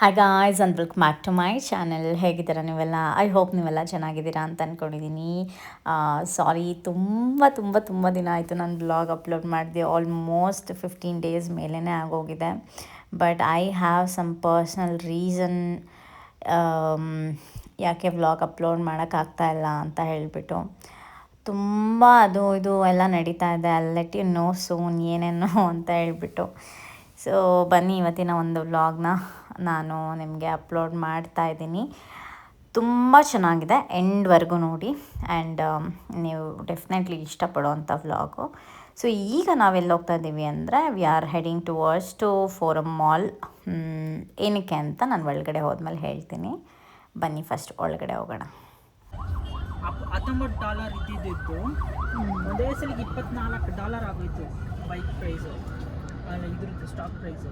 Hi guys and welcome back to my channel ಹೇಗಿದ್ದೀರಾ ನೀವೆಲ್ಲ? I hope ನೀವೆಲ್ಲ ಚೆನ್ನಾಗಿದ್ದೀರಾ ಅಂತ ಅಂದ್ಕೊಂಡಿದ್ದೀನಿ ಸಾರಿ ತುಂಬ ತುಂಬ ತುಂಬ ದಿನ ಆಯಿತು ನಾನು ಬ್ಲಾಗ್ ಅಪ್ಲೋಡ್ ಮಾಡಿದೆ. ಆಲ್ಮೋಸ್ಟ್ ಫಿಫ್ಟೀನ್ ಡೇಸ್ ಮೇಲೇ ಆಗೋಗಿದೆ. But I have some personal reason ಯಾಕೆ ವ್ಲಾಗ್ ಅಪ್ಲೋಡ್ ಮಾಡೋಕ್ಕಾಗ್ತಾಯಿಲ್ಲ ಅಂತ ಹೇಳಿಬಿಟ್ಟು. ತುಂಬ ಅದು, ಇದು ಎಲ್ಲ ನಡೀತಾ ಇದೆ. ಲೆಟ್ ಯು ನೋ ಸೂನ್ ಏನೇನೋ ಅಂತ ಹೇಳಿಬಿಟ್ಟು. ಸೊ ಬನ್ನಿ ಇವತ್ತಿನ ಒಂದು ವ್ಲಾಗ್ನ ನಾನು ನಿಮಗೆ ಅಪ್ಲೋಡ್ ಮಾಡ್ತಾ ಇದ್ದೀನಿ. ತುಂಬ ಚೆನ್ನಾಗಿದೆ ಎಂಡ್ವರೆಗೂ ನೋಡಿ. ಆ್ಯಂಡ್ ನೀವು ಡೆಫಿನೆಟ್ಲಿ ಇಷ್ಟಪಡುವಂಥ ವ್ಲಾಗು. ಸೊ ಈಗ ನಾವೆಲ್ಲಿ ಹೋಗ್ತಾ ಇದ್ದೀವಿ ಅಂದರೆ we are heading towards to Forum mall ಏನಕ್ಕೆ ಅಂತ ನಾನು ಒಳಗಡೆ ಹೋದ್ಮೇಲೆ ಹೇಳ್ತೀನಿ. ಬನ್ನಿ ಫಸ್ಟ್ ಒಳಗಡೆ ಹೋಗೋಣ. ಹತ್ತೊಂಬತ್ತು ಡಾಲರ್ ಇದ್ದಿದ್ದು. ಒಂದೇ ಸಲಿಗೆ ಇಪ್ಪತ್ನಾಲ್ಕು ಡಾಲರ್ ಆಗೋಯ್ತು ಬೈಕ್ ಪ್ರೈಸು ಇದ್ರದ್ದು ಸ್ಟಾಕ್ ಪ್ರೈಸು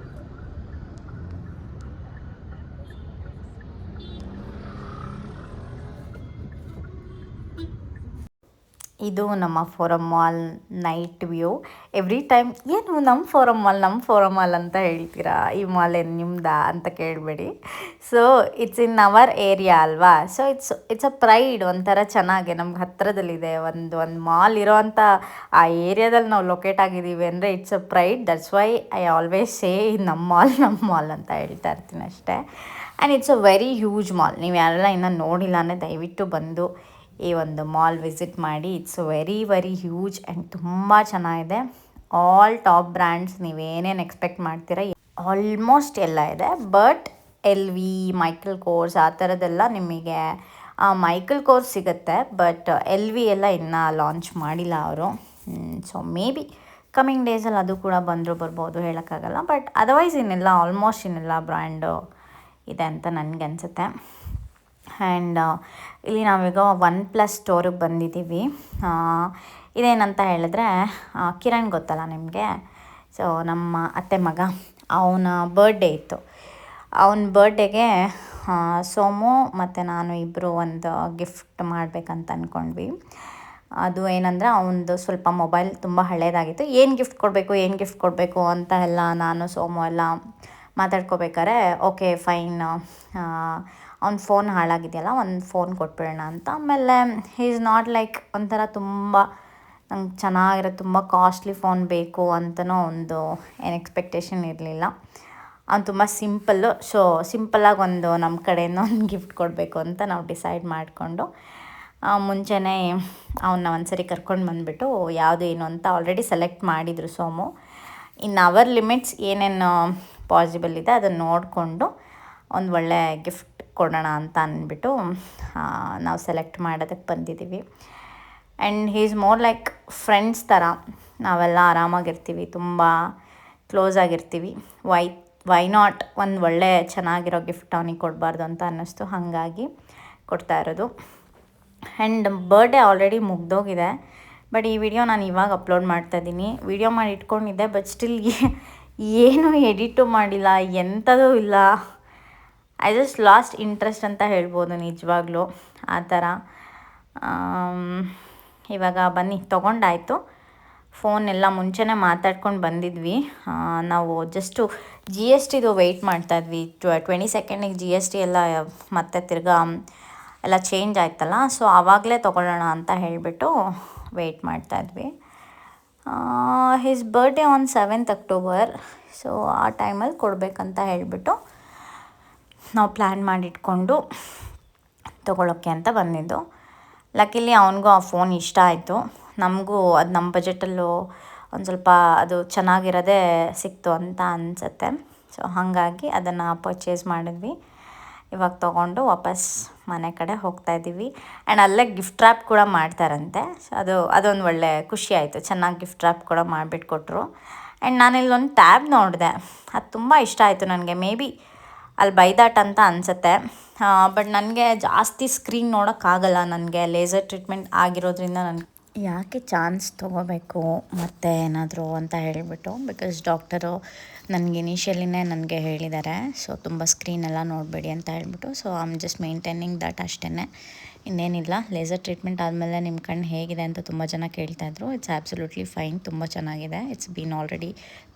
ಇದು ನಮ್ಮ Forum mall night view every time ಏನು ನಮ್ಮ ಫೋರಮ್ ಮಾಲ್ ನಮ್ಮ ಫೋರಮ್ ಮಾಲ್ ಅಂತ ಹೇಳ್ತೀರಾ? ಈ ಮಾಲ್ ಏನು ನಿಮ್ದಾ ಅಂತ ಕೇಳಬೇಡಿ. So it's in our area ಅಲ್ವಾ? So it's it's a pride ಒಂಥರ ಚೆನ್ನಾಗಿ ನಮ್ಗೆ ಹತ್ತಿರದಲ್ಲಿದೆ ಒಂದು ಒಂದು ಮಾಲ್ ಇರೋವಂಥ ಆ ಏರಿಯಾದಲ್ಲಿ ನಾವು ಲೊಕೇಟ್ ಆಗಿದ್ದೀವಿ ಅಂದರೆ it's a pride that's why I always say ನಮ್ಮ ಮಾಲ್ ನಮ್ಮ ಮಾಲ್ ಅಂತ ಹೇಳ್ತಾ ಇರ್ತೀನಿ ಅಷ್ಟೇ. And it's a very huge mall ನೀವು ಯಾರೆಲ್ಲ ಇನ್ನೂ ನೋಡಿಲ್ಲ ಅಂದರೆ ದಯವಿಟ್ಟು ಬಂದು ಈ ಒಂದು ಮಾಲ್ ವಿಸಿಟ್ ಮಾಡಿ. It's very very huge and ತುಂಬ ಚೆನ್ನಾಗಿದೆ. ಆಲ್ ಟಾಪ್ ಬ್ರ್ಯಾಂಡ್ಸ್ ನೀವೇನೇನು ಎಕ್ಸ್ಪೆಕ್ಟ್ ಮಾಡ್ತೀರಾ ಆಲ್ಮೋಸ್ಟ್ ಎಲ್ಲ ಇದೆ. But L V Michael Kors ಆ ಥರದ್ದೆಲ್ಲ ನಿಮಗೆ ಮೈಕಲ್ ಕೋರ್ಸ್ ಸಿಗುತ್ತೆ. ಬಟ್ ಎಲ್ ವಿ ಎಲ್ಲ ಇನ್ನೂ ಲಾಂಚ್ ಮಾಡಿಲ್ಲ ಅವರು. ಸೊ ಮೇ ಬಿ ಕಮಿಂಗ್ ಡೇಸಲ್ಲಿ ಅದು ಕೂಡ ಬಂದರೂ ಬರ್ಬೋದು ಹೇಳೋಕ್ಕಾಗಲ್ಲ. ಬಟ್ ಅದರ್ವೈಸ್ ಇನ್ನೆಲ್ಲ ಆಲ್ಮೋಸ್ಟ್ ಇನ್ನೆಲ್ಲ ಬ್ರ್ಯಾಂಡು ಇದೆ ಅಂತ ನನಗೆ ಅನಿಸುತ್ತೆ. ಆ್ಯಂಡ್ ಇಲ್ಲಿ ನಾವೀಗ ಒನ್ ಪ್ಲಸ್ ಸ್ಟೋರಿಗೆ ಬಂದಿದ್ದೀವಿ. ಇದೇನಂತ ಹೇಳಿದ್ರೆ ಕಿರಣ್ ಗೊತ್ತಲ್ಲ ನಿಮಗೆ? ಸೊ, ನಮ್ಮ ಅತ್ತೆ ಮಗ, ಅವನ ಬರ್ಡೇ ಇತ್ತು. ಅವನ ಬರ್ಡೇಗೆ ಸೋಮು ಮತ್ತು ನಾನು ಇಬ್ಬರು ಒಂದು ಗಿಫ್ಟ್ ಮಾಡಬೇಕಂತ ಅಂದ್ಕೊಂಡ್ವಿ ಅದು ಏನಂದರೆ, ಅವನದು ಸ್ವಲ್ಪ ಮೊಬೈಲ್ ತುಂಬ ಹಳೇದಾಗಿತ್ತು. ಏನು ಗಿಫ್ಟ್ ಕೊಡಬೇಕು, ಏನು ಗಿಫ್ಟ್ ಕೊಡಬೇಕು ಅಂತ ಎಲ್ಲ ನಾನು ಸೋಮು ಎಲ್ಲ ಮಾತಾಡ್ಕೋಬೇಕಾದ್ರೆ ಓಕೆ ಫೈನ್ ಅವ್ನ ಫೋನ್ ಹಾಳಾಗಿದೆಯಲ್ಲ, ಒಂದು ಫೋನ್ ಕೊಟ್ಬಿಡೋಣ ಅಂತ. ಆಮೇಲೆ ಹೀ ಈಸ್ ನಾಟ್ ಲೈಕ್ ಒಂಥರ ತುಂಬ ನಂಗೆ ಚೆನ್ನಾಗಿರೋ, ತುಂಬ ಕಾಸ್ಟ್ಲಿ ಫೋನ್ ಬೇಕು ಅಂತನೋ ಒಂದು ಏನು ಎಕ್ಸ್ಪೆಕ್ಟೇಷನ್ ಇರಲಿಲ್ಲ. ಅವ್ನು ತುಂಬ ಸಿಂಪಲ್ಲು ಸೊ ಸಿಂಪಲ್ಲಾಗಿ ಒಂದು ನಮ್ಮ ಕಡೆಯಿಂದ ಒಂದು ಗಿಫ್ಟ್ ಕೊಡಬೇಕು ಅಂತ ನಾವು ಡಿಸೈಡ್ ಮಾಡಿಕೊಂಡು ಮುಂಚೆನೇ ಅವನ್ನ ಒಂದು ಸರಿ ಕರ್ಕೊಂಡು ಬಂದುಬಿಟ್ಟು ಯಾವುದು ಏನು ಅಂತ ಆಲ್ರೆಡಿ ಸೆಲೆಕ್ಟ್ ಮಾಡಿದರು ಸೋಮು. ಇನ್ನು ಅವರ್ ಲಿಮಿಟ್ಸ್ ಏನೇನು ಪಾಸಿಬಲ್ ಇದೆ ಅದನ್ನು ನೋಡಿಕೊಂಡು ಒಂದು ಒಳ್ಳೆ ಗಿಫ್ಟ್ ಕೊಡೋಣ ಅಂತ ಅಂದ್ಬಿಟ್ಟು ನಾವು ಸೆಲೆಕ್ಟ್ ಮಾಡೋದಕ್ಕೆ ಬಂದಿದ್ದೀವಿ. And he is more like friends ಥರ. ನಾವೆಲ್ಲ ಆರಾಮಾಗಿರ್ತೀವಿ, ತುಂಬ ಕ್ಲೋಸ್ ಆಗಿರ್ತೀವಿ. ವೈ ವೈ ನಾಟ್ ಒಂದು ಒಳ್ಳೆ ಚೆನ್ನಾಗಿರೋ ಗಿಫ್ಟ್ ಅವನಿಗೆ ಕೊಡಬಾರ್ದು ಅಂತ ಅನ್ನಿಸ್ತು. ಹಾಗಾಗಿ ಕೊಡ್ತಾ ಇರೋದು. ಆ್ಯಂಡ್ ಬರ್ಡೇ ಆಲ್ರೆಡಿ ಮುಗ್ದೋಗಿದೆ. ಬಟ್ ಈ ವಿಡಿಯೋ ನಾನು ಇವಾಗ ಅಪ್ಲೋಡ್ ಮಾಡ್ತಾ ಇದ್ದೀನಿ. ವಿಡಿಯೋ ಮಾಡಿ ಇಟ್ಕೊಂಡಿದ್ದೆ ಬಟ್ ಸ್ಟಿಲ್ ಏನು ಎಡಿಟು ಮಾಡಿಲ್ಲ ಎಂಥದೂ ಇಲ್ಲ. ಐ ಜಸ್ಟ್ ಲಾಸ್ಟ್ ಇಂಟ್ರೆಸ್ಟ್ ಅಂತ ಹೇಳ್ಬೋದು ನಿಜವಾಗ್ಲೂ. ಆ ಥರ. ಇವಾಗ ಬನ್ನಿ, ತೊಗೊಂಡಾಯಿತು. ಫೋನ್ ಎಲ್ಲ ಮುಂಚೆನೇ ಮಾತಾಡ್ಕೊಂಡು ಬಂದಿದ್ವಿ. ನಾವು ಜಸ್ಟು ಜಿ ಎಸ್ ಟಿದು ವೆಯ್ಟ್ ಮಾಡ್ತಾಯಿದ್ವಿ ಟ್ವೆಂಟಿ ಸೆಕೆಂಡಿಗೆ ಜಿ ಎಸ್ ಟಿ ಎಲ್ಲ ಮತ್ತೆ ತಿರ್ಗಾ ಎಲ್ಲ ಚೇಂಜ್ ಆಯ್ತಲ್ಲ ಸೊ ಆವಾಗಲೇ ತೊಗೊಳ್ಳೋಣ ಅಂತ ಹೇಳಿಬಿಟ್ಟು ವೆಯ್ಟ್ ಮಾಡ್ತಾಯಿದ್ವಿ his birthday on seventh October so ಆ ಟೈಮಲ್ಲಿ ಕೊಡಬೇಕಂತ ಹೇಳಿಬಿಟ್ಟು ನಾವು ಪ್ಲ್ಯಾನ್ ಮಾಡಿಟ್ಕೊಂಡು ತೊಗೊಳಕ್ಕೆ ಅಂತ ಬಂದಿದ್ದು. ಲಕ್ಕಿಲಿ ಅವನಿಗೂ ಆ ಫೋನ್ ಇಷ್ಟ ಆಯಿತು. ನಮಗೂ ಅದು ನಮ್ಮ ಬಜೆಟಲ್ಲೂ ಒಂದು ಸ್ವಲ್ಪ ಅದು ಚೆನ್ನಾಗಿರೋದೇ ಸಿಕ್ತು ಅಂತ ಅನಿಸುತ್ತೆ. ಸೊ ಹಾಗಾಗಿ ಅದನ್ನು ಪರ್ಚೇಸ್ ಮಾಡಿದ್ವಿ. ಇವಾಗ ತೊಗೊಂಡು ವಾಪಸ್ ಮನೆ ಕಡೆ ಹೋಗ್ತಾ ಇದ್ದೀವಿ ಆ್ಯಂಡ್ ಅಲ್ಲೇ ಗಿಫ್ಟ್ ರ್ಯಾಪ್ ಕೂಡ ಮಾಡ್ತಾರಂತೆ. ಸೊ ಅದು, ಅದೊಂದು ಒಳ್ಳೆ ಖುಷಿ ಆಯಿತು. ಚೆನ್ನಾಗಿ ಗಿಫ್ಟ್ ರ್ಯಾಪ್ ಕೂಡ ಮಾಡಿಬಿಟ್ಟು ಕೊಟ್ಟರು ಆ್ಯಂಡ್ ನಾನು ಇಲ್ಲೊಂದು ಟ್ಯಾಬ್ ನೋಡಿದೆ. ಅದು ತುಂಬ ಇಷ್ಟ ಆಯಿತು ನನಗೆ. ಮೇ ಬಿ ಅಲ್ಲಿ ಬೈದಾಟ್ ಅಂತ ಅನಿಸುತ್ತೆ. ಬಟ್ ನನಗೆ ಜಾಸ್ತಿ ಸ್ಕ್ರೀನ್ ನೋಡೋಕ್ಕಾಗಲ್ಲ ನನಗೆ ಲೇಸರ್ ಟ್ರೀಟ್ಮೆಂಟ್ ಆಗಿರೋದ್ರಿಂದ ನನಗೆ ಯಾಕೆ ಚಾನ್ಸ್ ತೊಗೋಬೇಕು ಮತ್ತೆ ಏನಾದರೂ ಅಂತ ಹೇಳಿಬಿಟ್ಟು? ಬಿಕಾಸ್ ಡಾಕ್ಟರು ನನಗೆ ಇನಿಷಿಯಲಿನೇ ನನಗೆ ಹೇಳಿದ್ದಾರೆ. ಸೊ ತುಂಬ ಸ್ಕ್ರೀನ್ ಎಲ್ಲ ನೋಡಬೇಡಿ ಅಂತ ಹೇಳ್ಬಿಟ್ಟು. So I am just maintaining that ಅಷ್ಟೇ ಇನ್ನೇನಿಲ್ಲ. ಲೇಸರ್ ಟ್ರೀಟ್ಮೆಂಟ್ ಆದಮೇಲೆ ನಿಮ್ಮ ಕಣ್ಣು ಹೇಗಿದೆ ಅಂತ ತುಂಬ ಜನ ಕೇಳ್ತಾಯಿದ್ರು ಇಟ್ಸ್ ಆ್ಯಬ್ಸಲ್ಯೂಟ್ಲಿ ಫೈನ್ ತುಂಬ ಚೆನ್ನಾಗಿದೆ. It's been already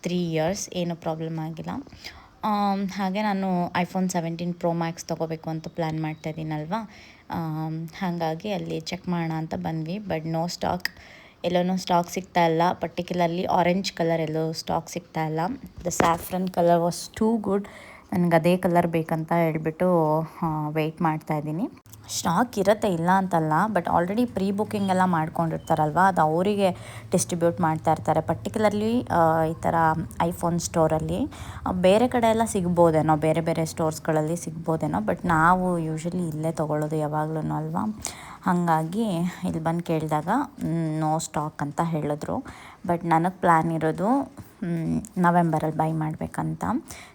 three years ಏನೂ ಪ್ರಾಬ್ಲಮ್ ಆಗಿಲ್ಲ. ಹಾಗೆ ನಾನು ಐಫೋನ್ ಸೆವೆಂಟೀನ್ ಪ್ರೋ ಮ್ಯಾಕ್ಸ್ ತೊಗೋಬೇಕು ಅಂತ ಪ್ಲ್ಯಾನ್ ಮಾಡ್ತಾ ಇದ್ದೀನಲ್ವಾ ಹಾಗಾಗಿ ಅಲ್ಲಿ ಚೆಕ್ ಮಾಡೋಣ ಅಂತ ಬಂದ್ವಿ ಬಟ್ ನೋ ಸ್ಟಾಕ್ ಎಲ್ಲೋನೂ ಸ್ಟಾಕ್ ಸಿಗ್ತಾ ಇಲ್ಲ. ಪರ್ಟಿಕ್ಯುಲರ್ಲಿ ಆರೆಂಜ್ ಕಲರ್ ಎಲ್ಲೋ ಸ್ಟಾಕ್ ಸಿಗ್ತಾ ಇಲ್ಲ. The saffron colour was too good ನನಗೆ ಅದೇ ಕಲರ್ ಬೇಕಂತ ಹೇಳ್ಬಿಟ್ಟು ವೆಯ್ಟ್ ಮಾಡ್ತಾ ಇದ್ದೀನಿ ಸ್ಟಾಕ್ ಇರುತ್ತೆ ಇಲ್ಲ ಅಂತಲ್ಲ ಬಟ್ ಆಲ್ರೆಡಿ ಪ್ರೀ ಬುಕ್ಕಿಂಗ್ ಎಲ್ಲ ಮಾಡ್ಕೊಂಡಿರ್ತಾರಲ್ವ? ಅದು ಅವರಿಗೆ ಡಿಸ್ಟ್ರಿಬ್ಯೂಟ್ ಮಾಡ್ತಾ ಇರ್ತಾರೆ. ಪರ್ಟಿಕ್ಯುಲರ್ಲಿ ಈ ಥರ ಐಫೋನ್ ಸ್ಟೋರಲ್ಲಿ ಬೇರೆ ಕಡೆ ಎಲ್ಲ ಸಿಗ್ಬೋದೇನೋ, ಬೇರೆ ಬೇರೆ ಸ್ಟೋರ್ಸ್ಗಳಲ್ಲಿ ಸಿಗ್ಬೋದೇನೋ ಬಟ್ ನಾವು ಯೂಶ್ವಲಿ ಇಲ್ಲೇ ತೊಗೊಳ್ಳೋದು ಯಾವಾಗ್ಲೂ ಅಲ್ವಾ? ಹಾಗಾಗಿ ಇಲ್ಲಿ ಬಂದು ಕೇಳಿದಾಗ ನೋ ಸ್ಟಾಕ್ ಅಂತ ಹೇಳಿದ್ರು. ಬಟ್ ನನಗೆ ಪ್ಲ್ಯಾನ್ ಇರೋದು ನವೆಂಬರಲ್ಲಿ ಬೈ ಮಾಡಬೇಕಂತ.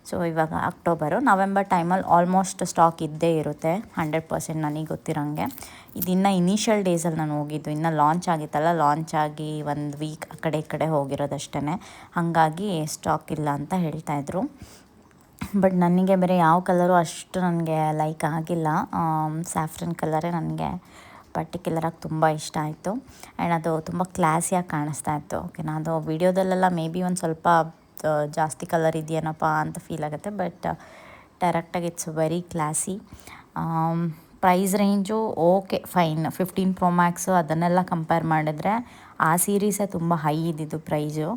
ಸೊ ಇವಾಗ ಅಕ್ಟೋಬರು. ನವೆಂಬರ್ ಟೈಮಲ್ಲಿ ಆಲ್ಮೋಸ್ಟ್ ಸ್ಟಾಕ್ ಇದ್ದೇ ಇರುತ್ತೆ. ಹಂಡ್ರೆಡ್ ಪರ್ಸೆಂಟ್ ನನಗೆ ಗೊತ್ತಿರೋಂಗೆ. ಇದಿನ್ನು ಇನಿಷಿಯಲ್ ಡೇಸಲ್ಲಿ ನಾನು ಹೋಗಿದ್ದು. ಇನ್ನು ಲಾಂಚ್ ಆಗಿತ್ತಲ್ಲ ಲಾಂಚ್ ಆಗಿ ಒಂದು ವೀಕ್ ಆ ಕಡೆ ಈ ಕಡೆ ಹೋಗಿರೋದಷ್ಟೇ ಹಾಗಾಗಿ ಸ್ಟಾಕ್ ಇಲ್ಲ ಅಂತ ಹೇಳ್ತಾಯಿದ್ರು ಬಟ್ ನನಗೆ ಬೇರೆ ಯಾವ ಕಲರು ಅಷ್ಟು ನನಗೆ ಲೈಕ್ ಆಗಿಲ್ಲ. ಸ್ಯಾಫ್ರನ್ ಕಲರೇ ನನಗೆ ಪರ್ಟಿಕ್ಯುಲರಾಗಿ ತುಂಬ ಇಷ್ಟ ಆಯಿತು. ಆ್ಯಂಡ್ ಅದು ತುಂಬ ಕ್ಲಾಸಿಯಾಗಿ ಕಾಣಿಸ್ತಾ ಇತ್ತು. ಓಕೆನಾ ಅದು ವೀಡಿಯೋದಲ್ಲೆಲ್ಲ ಮೇ ಬಿ ಒಂದು ಸ್ವಲ್ಪ ಜಾಸ್ತಿ ಕಲರ್ ಇದೆಯೇನಪ್ಪ ಅಂತ ಫೀಲ್ ಆಗುತ್ತೆ. ಬಟ್ ಡೈರೆಕ್ಟಾಗಿ it's very classy price range okay fine fifteen pro max ಅದನ್ನೆಲ್ಲ ಕಂಪೇರ್ ಮಾಡಿದ್ರೆ ಆ ಸೀರೀಸೇ ತುಂಬ ಹೈ ಇದ್ದಿದ್ದು ಪ್ರೈಸು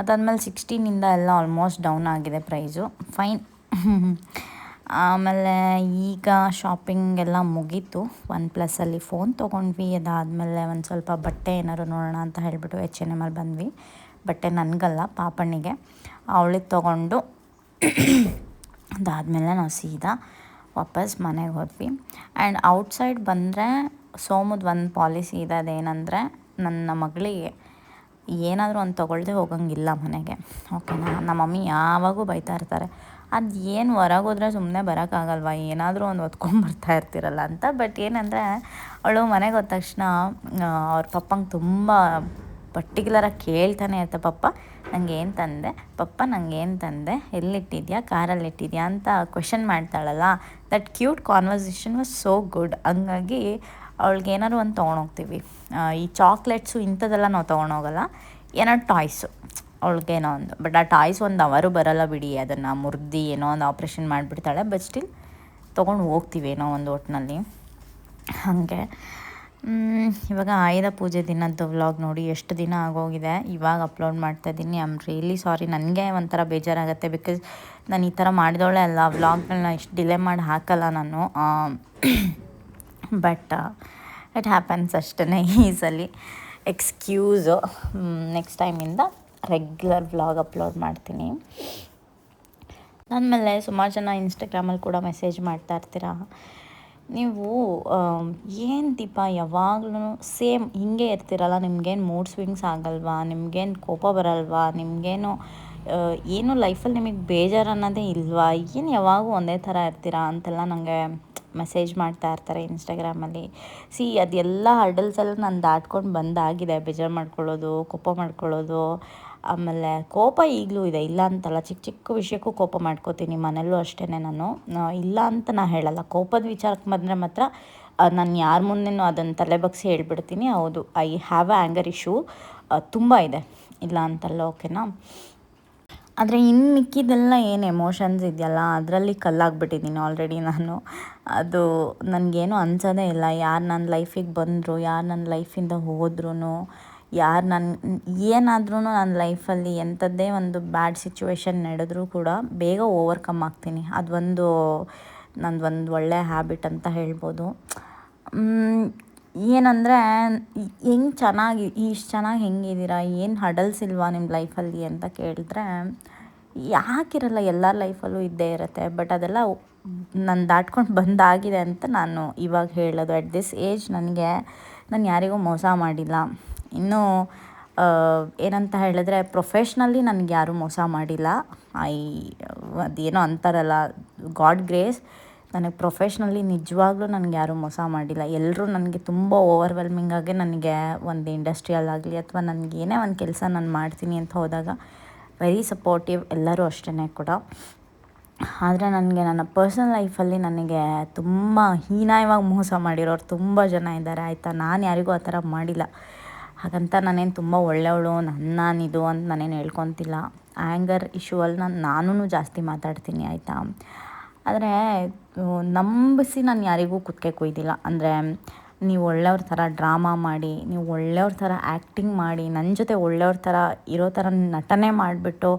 ಅದಾದಮೇಲೆ ಸಿಕ್ಸ್ಟೀನಿಂದ ಎಲ್ಲ ಆಲ್ಮೋಸ್ಟ್ ಡೌನ್ ಆಗಿದೆ ಪ್ರೈಸು ಫೈನ್ ಆಮೇಲೆ ಈಗ ಶಾಪಿಂಗ್ ಎಲ್ಲ ಮುಗೀತು. ಒನ್ ಪ್ಲಸ್ಸಲ್ಲಿ ಫೋನ್ ತೊಗೊಂಡ್ವಿ. ಅದಾದಮೇಲೆ ಒಂದು ಸ್ವಲ್ಪ ಬಟ್ಟೆ ಏನಾದ್ರು ನೋಡೋಣ ಅಂತ ಹೇಳಿಬಿಟ್ಟು ಎಚ್ ಎನ್ ಎಮಲ್ಲಿ ಬಂದ್ವಿ. ಬಟ್ಟೆ ನನಗಲ್ಲ, ಪಾಪಣ್ಣಿಗೆ. ಅವಳಿಗೆ ತೊಗೊಂಡು ಅದಾದಮೇಲೆ ನಾವು ಸೀದಾ ವಾಪಸ್ ಮನೆಗೆ ಹೋದ್ವಿ. ಆ್ಯಂಡ್ ಔಟ್ಸೈಡ್ ಬಂದರೆ ಸೋಮದ ಒಂದು ಪಾಲಿಸಿ ಇದೆ. ಅದೇನಂದರೆ ನನ್ನ ಮಗಳಿಗೆ ಏನಾದರೂ ಒಂದು ತೊಗೊಳ್ದೆ ಹೋಗಂಗಿಲ್ಲ ಮನೆಗೆ. ಓಕೆನಾ ನಮ್ಮ ಮಮ್ಮಿ ಯಾವಾಗೂ ಬೈತಾ ಇರ್ತಾರೆ. ಅದು ಏನು ಹೊರಗೋದ್ರೆ ಸುಮ್ಮನೆ ಬರೋಕ್ಕಾಗಲ್ವ? ಏನಾದರೂ ಒಂದು ಹೊತ್ಕೊಂಬರ್ತಾ ಇರ್ತೀರಲ್ಲ ಅಂತ. ಬಟ್ ಏನಂದರೆ, ಅವಳು ಮನೆಗೆ ಹೋದ ತಕ್ಷಣ ಅವ್ರ ಪಪ್ಪಂಗೆ ತುಂಬ ಪರ್ಟಿಕ್ಯುಲರಾಗಿ ಕೇಳ್ತಾನೆ ಇರ್ತಾ ಪಪ್ಪ. ನನಗೆ ಏನು ತಂದೆ? ಪಪ್ಪ, ನಂಗೆ ಏನು ತಂದೆ? ಎಲ್ಲಿಟ್ಟಿದ್ಯಾ? ಕಾರಲ್ಲಿ ಇಟ್ಟಿದ್ಯಾ? ಅಂತ question ಮಾಡ್ತಾಳಲ್ಲ. That cute conversation was so good ಹಂಗಾಗಿ ಅವಳಿಗೆ ಏನಾದ್ರು ಒಂದು ತೊಗೊಂಡೋಗ್ತೀವಿ ಈ ಚಾಕ್ಲೇಟ್ಸು ಇಂಥದ್ದೆಲ್ಲ ನಾವು ತೊಗೊಂಡೋಗಲ್ಲ ಏನಾದ್ರು ಟಾಯ್ಸು ಅವಳಿಗೇನೋ ಒಂದು ಬಟ್ ಆ ಟಾಯ್ಸ್ ಒಂದು ಅವರು ಬರಲ್ಲ ಬಿಡಿ, ಅದನ್ನು ಮುರಿದು ಏನೋ ಒಂದು ಆಪ್ರೇಷನ್ ಮಾಡಿಬಿಡ್ತಾಳೆ ಬಟ್ ಸ್ಟಿಲ್ ತೊಗೊಂಡು ಹೋಗ್ತೀವಿ ಏನೋ ಒಂದು ಒಟ್ಟಿನಲ್ಲಿ ಹಾಗೆ. ಇವಾಗ ಆಯುಧ ಪೂಜೆ ದಿನದ್ದು ವ್ಲಾಗ್ ನೋಡಿ ಎಷ್ಟು ದಿನ ಆಗೋಗಿದೆ, ಇವಾಗ ಅಪ್ಲೋಡ್ ಮಾಡ್ತಾ ಇದ್ದೀನಿ ಐ ಆಮ್ ರಿಯಲಿ ಸಾರಿ ನನಗೆ ಒಂಥರ ಬೇಜಾರಾಗುತ್ತೆ ಬಿಕಾಸ್ ನಾನು ಈ ಥರ ಮಾಡಿದವಳೆ ಅಲ್ಲ ವ್ಲಾಗ್ಗಳನ್ನ ಇಷ್ಟು ಡಿಲೇ ಮಾಡಿ ಹಾಕಲ್ಲ ನಾನು. ಬಟ್ ಇಟ್ ಹ್ಯಾಪನ್ಸ್ ಅಷ್ಟೇ ಈ ಸಲ. ಎಕ್ಸ್ಕ್ಯೂಸು ನೆಕ್ಸ್ಟ್ ಟೈಮಿಂದ ರೆಗ್ಯುಲರ್ ವ್ಲಾಗ್ ಅಪ್ಲೋಡ್ ಮಾಡ್ತೀನಿ. ಅದಾದಮೇಲೆ ಸುಮಾರು ಜನ ಇನ್ಸ್ಟಾಗ್ರಾಮಲ್ಲಿ ಕೂಡ ಮೆಸೇಜ್ ಮಾಡ್ತಾ ಇರ್ತೀರಾ? ನೀವು ಏನು ದೀಪ, ಯಾವಾಗಲೂ ಸೇಮ್ ಹಿಂಗೆ ಇರ್ತೀರಲ್ಲ, ನಿಮ್ಗೇನು ಮೂಡ್ ಸ್ವಿಂಗ್ಸ್ ಆಗಲ್ವಾ, ನಿಮ್ಗೇನು ಕೋಪ ಬರಲ್ವಾ, ನಿಮಗೇನು ಏನು ಲೈಫಲ್ಲಿ ನಿಮಗೆ ಬೇಜಾರು ಅನ್ನೋದೇ ಇಲ್ವಾ, ಏನು ಯಾವಾಗೂ ಒಂದೇ ಥರ ಇರ್ತೀರಾ ಅಂತೆಲ್ಲ ನನಗೆ ಮೆಸೇಜ್ ಮಾಡ್ತಾ ಇರ್ತಾರೆ ಇನ್ಸ್ಟಾಗ್ರಾಮಲ್ಲಿ ಸಿ ಅದೆಲ್ಲ ಹರ್ಡಲ್ಸೆಲ್ಲ ನಾನು ದಾಟ್ಕೊಂಡು ಬಂದಾಗಿದೆ. ಬೇಜಾರು ಮಾಡ್ಕೊಳ್ಳೋದು, ಕೋಪ ಮಾಡ್ಕೊಳ್ಳೋದು. ಆಮೇಲೆ ಕೋಪ ಈಗಲೂ ಇದೆ. ಇಲ್ಲ ಅಂತಲ್ಲ, ಚಿಕ್ಕ ಚಿಕ್ಕ ವಿಷಯಕ್ಕೂ ಕೋಪ ಮಾಡ್ಕೋತೀನಿ. ಮನೆಯಲ್ಲೂ ಅಷ್ಟೇ ನಾನು. ಇಲ್ಲ ಅಂತ ನಾ ಹೇಳಲ್ಲ. ಕೋಪದ ವಿಚಾರಕ್ಕೆ ಬಂದರೆ ಮಾತ್ರ ನಾನು ಯಾರ ಮುಂದೆನೂ ಅದನ್ನು ತಲೆ ಬಗ್ಸಿ ಹೇಳ್ಬಿಡ್ತೀನಿ. ಹೌದು ಐ ಹ್ಯಾವ್ ಆ್ಯಂಗರ್ ಇಶ್ಯೂ ತುಂಬ ಇದೆ. ಇಲ್ಲ ಅಂತಲ್ಲ ಓಕೆನಾ ಆದರೆ ಇನ್ನು ಮಿಕ್ಕಿದೆಲ್ಲ ಏನು ಎಮೋಷನ್ಸ್ ಇದೆಯಲ್ಲ, ಅದರಲ್ಲಿ ಕಲ್ಲಾಗ್ಬಿಟ್ಟಿದ್ದೀನಿ ಆಲ್ರೆಡಿ ನಾನು. ಅದು ನನಗೇನು ಅನ್ಸೋದೇ ಇಲ್ಲ, ಯಾರು ನನ್ನ ಲೈಫಿಗೆ ಬಂದರು, ಯಾರು ನನ್ನ ಲೈಫಿಂದ ಹೋದ್ರೂ ಯಾರು ನನ್ನ ಏನಾದ್ರೂ ನನ್ನ ಲೈಫಲ್ಲಿ ಎಂಥದ್ದೇ ಒಂದು ಬ್ಯಾಡ್ ಸಿಚುವೇಶನ್ ನಡೆದ್ರೂ ಕೂಡ ಬೇಗ ಓವರ್ಕಮ್ ಆಗ್ತೀನಿ. ಅದೊಂದು ನಂದು ಒಂದು ಒಳ್ಳೆಯ ಹ್ಯಾಬಿಟ್ ಅಂತ ಹೇಳ್ಬೋದು. ಏನಂದರೆ, ಹೆಂಗೆ ಚೆನ್ನಾಗಿ, ಇಷ್ಟು ಚೆನ್ನಾಗಿ ಹೆಂಗಿದ್ದೀರಾ ಏನು ಹಡಲ್ಸ್ ಇಲ್ವಾ ನಿಮ್ಮ ಲೈಫಲ್ಲಿ ಅಂತ ಕೇಳಿದ್ರೆ, ಯಾಕಿರಲ್ಲ ಎಲ್ಲ ಲೈಫಲ್ಲೂ ಇದ್ದೇ ಇರುತ್ತೆ, ಬಟ್ ಅದೆಲ್ಲ ನಾನು ದಾಟ್ಕೊಂಡು ಬಂದಾಗಿದೆ ಅಂತ ನಾನು ಇವಾಗ ಹೇಳೋದು. ಅಟ್ ದಿಸ್ ಏಜ್ ನನಗೆ, ನಾನು ಯಾರಿಗೂ ಮೋಸ ಮಾಡಿಲ್ಲ. ಇನ್ನೂ ಏನಂತ ಹೇಳಿದ್ರೆ ಪ್ರೊಫೆಷ್ನಲ್ಲಿ ನನಗೆ ಯಾರೂ ಮೋಸ ಮಾಡಿಲ್ಲ. ಐ ಅದೇನೋ ಅಂತಾರಲ್ಲ ಗಾಡ್ ಗ್ರೇಸ್ ನನಗೆ ಪ್ರೊಫೆಷ್ನಲ್ಲಿ ನಿಜವಾಗ್ಲೂ ನನಗೆ ಯಾರೂ ಮೋಸ ಮಾಡಿಲ್ಲ. ಎಲ್ಲರೂ ನನಗೆ ತುಂಬ ಆಗಿ ನನಗೆ ಒಂದು ಇಂಡಸ್ಟ್ರಿಯಲ್ಲಾಗಲಿ ಅಥವಾ ನನಗೆ ಏನೇ ಒಂದು ಕೆಲಸ ನಾನು ಮಾಡ್ತೀನಿ ಅಂತ ಹೋದಾಗ ವೆರಿ ಸಪೋರ್ಟಿವ್ ಎಲ್ಲರೂ ಅಷ್ಟೇ ಕೂಡ. ಆದರೆ ನನಗೆ ನನ್ನ ಪರ್ಸನಲ್ ಲೈಫಲ್ಲಿ ನನಗೆ ತುಂಬ ಹೀನಾಯವಾಗಿ ಮೋಸ ಮಾಡಿರೋರು ತುಂಬ ಜನ ಇದ್ದಾರೆ. ಆಯಿತಾ? ನಾನು ಯಾರಿಗೂ ಆ ಥರ ಮಾಡಿಲ್ಲ. ಹಾಗಂತ ನಾನೇನು ತುಂಬ ಒಳ್ಳೆಯವಳು, ನನ್ನ ನಾನಿದು ಅಂತ ನಾನೇನು ಹೇಳ್ಕೊತಿಲ್ಲ. ಆ್ಯಂಗರ್ ಇಶ್ಯೂವಲ್ಲಿ ನಾನು ನಾನೂ ಜಾಸ್ತಿ ಮಾತಾಡ್ತೀನಿ, ಆಯಿತಾ? ಆದರೆ ನಂಬಿಸಿ ನಾನು ಯಾರಿಗೂ ಕುತ್ತಿಗೆ ಕೊಯ್ದಿಲ್ಲ. ಅಂದರೆ ನೀವು ಒಳ್ಳೆಯವ್ರ ಥರ ಡ್ರಾಮಾ ಮಾಡಿ ನೀವು ಒಳ್ಳೆಯವ್ರ ಥರ ಆ್ಯಕ್ಟಿಂಗ್ ಮಾಡಿ ನನ್ನ ಜೊತೆ ಒಳ್ಳೆಯವ್ರ ಥರ ಇರೋ ಥರ ನಟನೆ ಮಾಡಿಬಿಟ್ಟು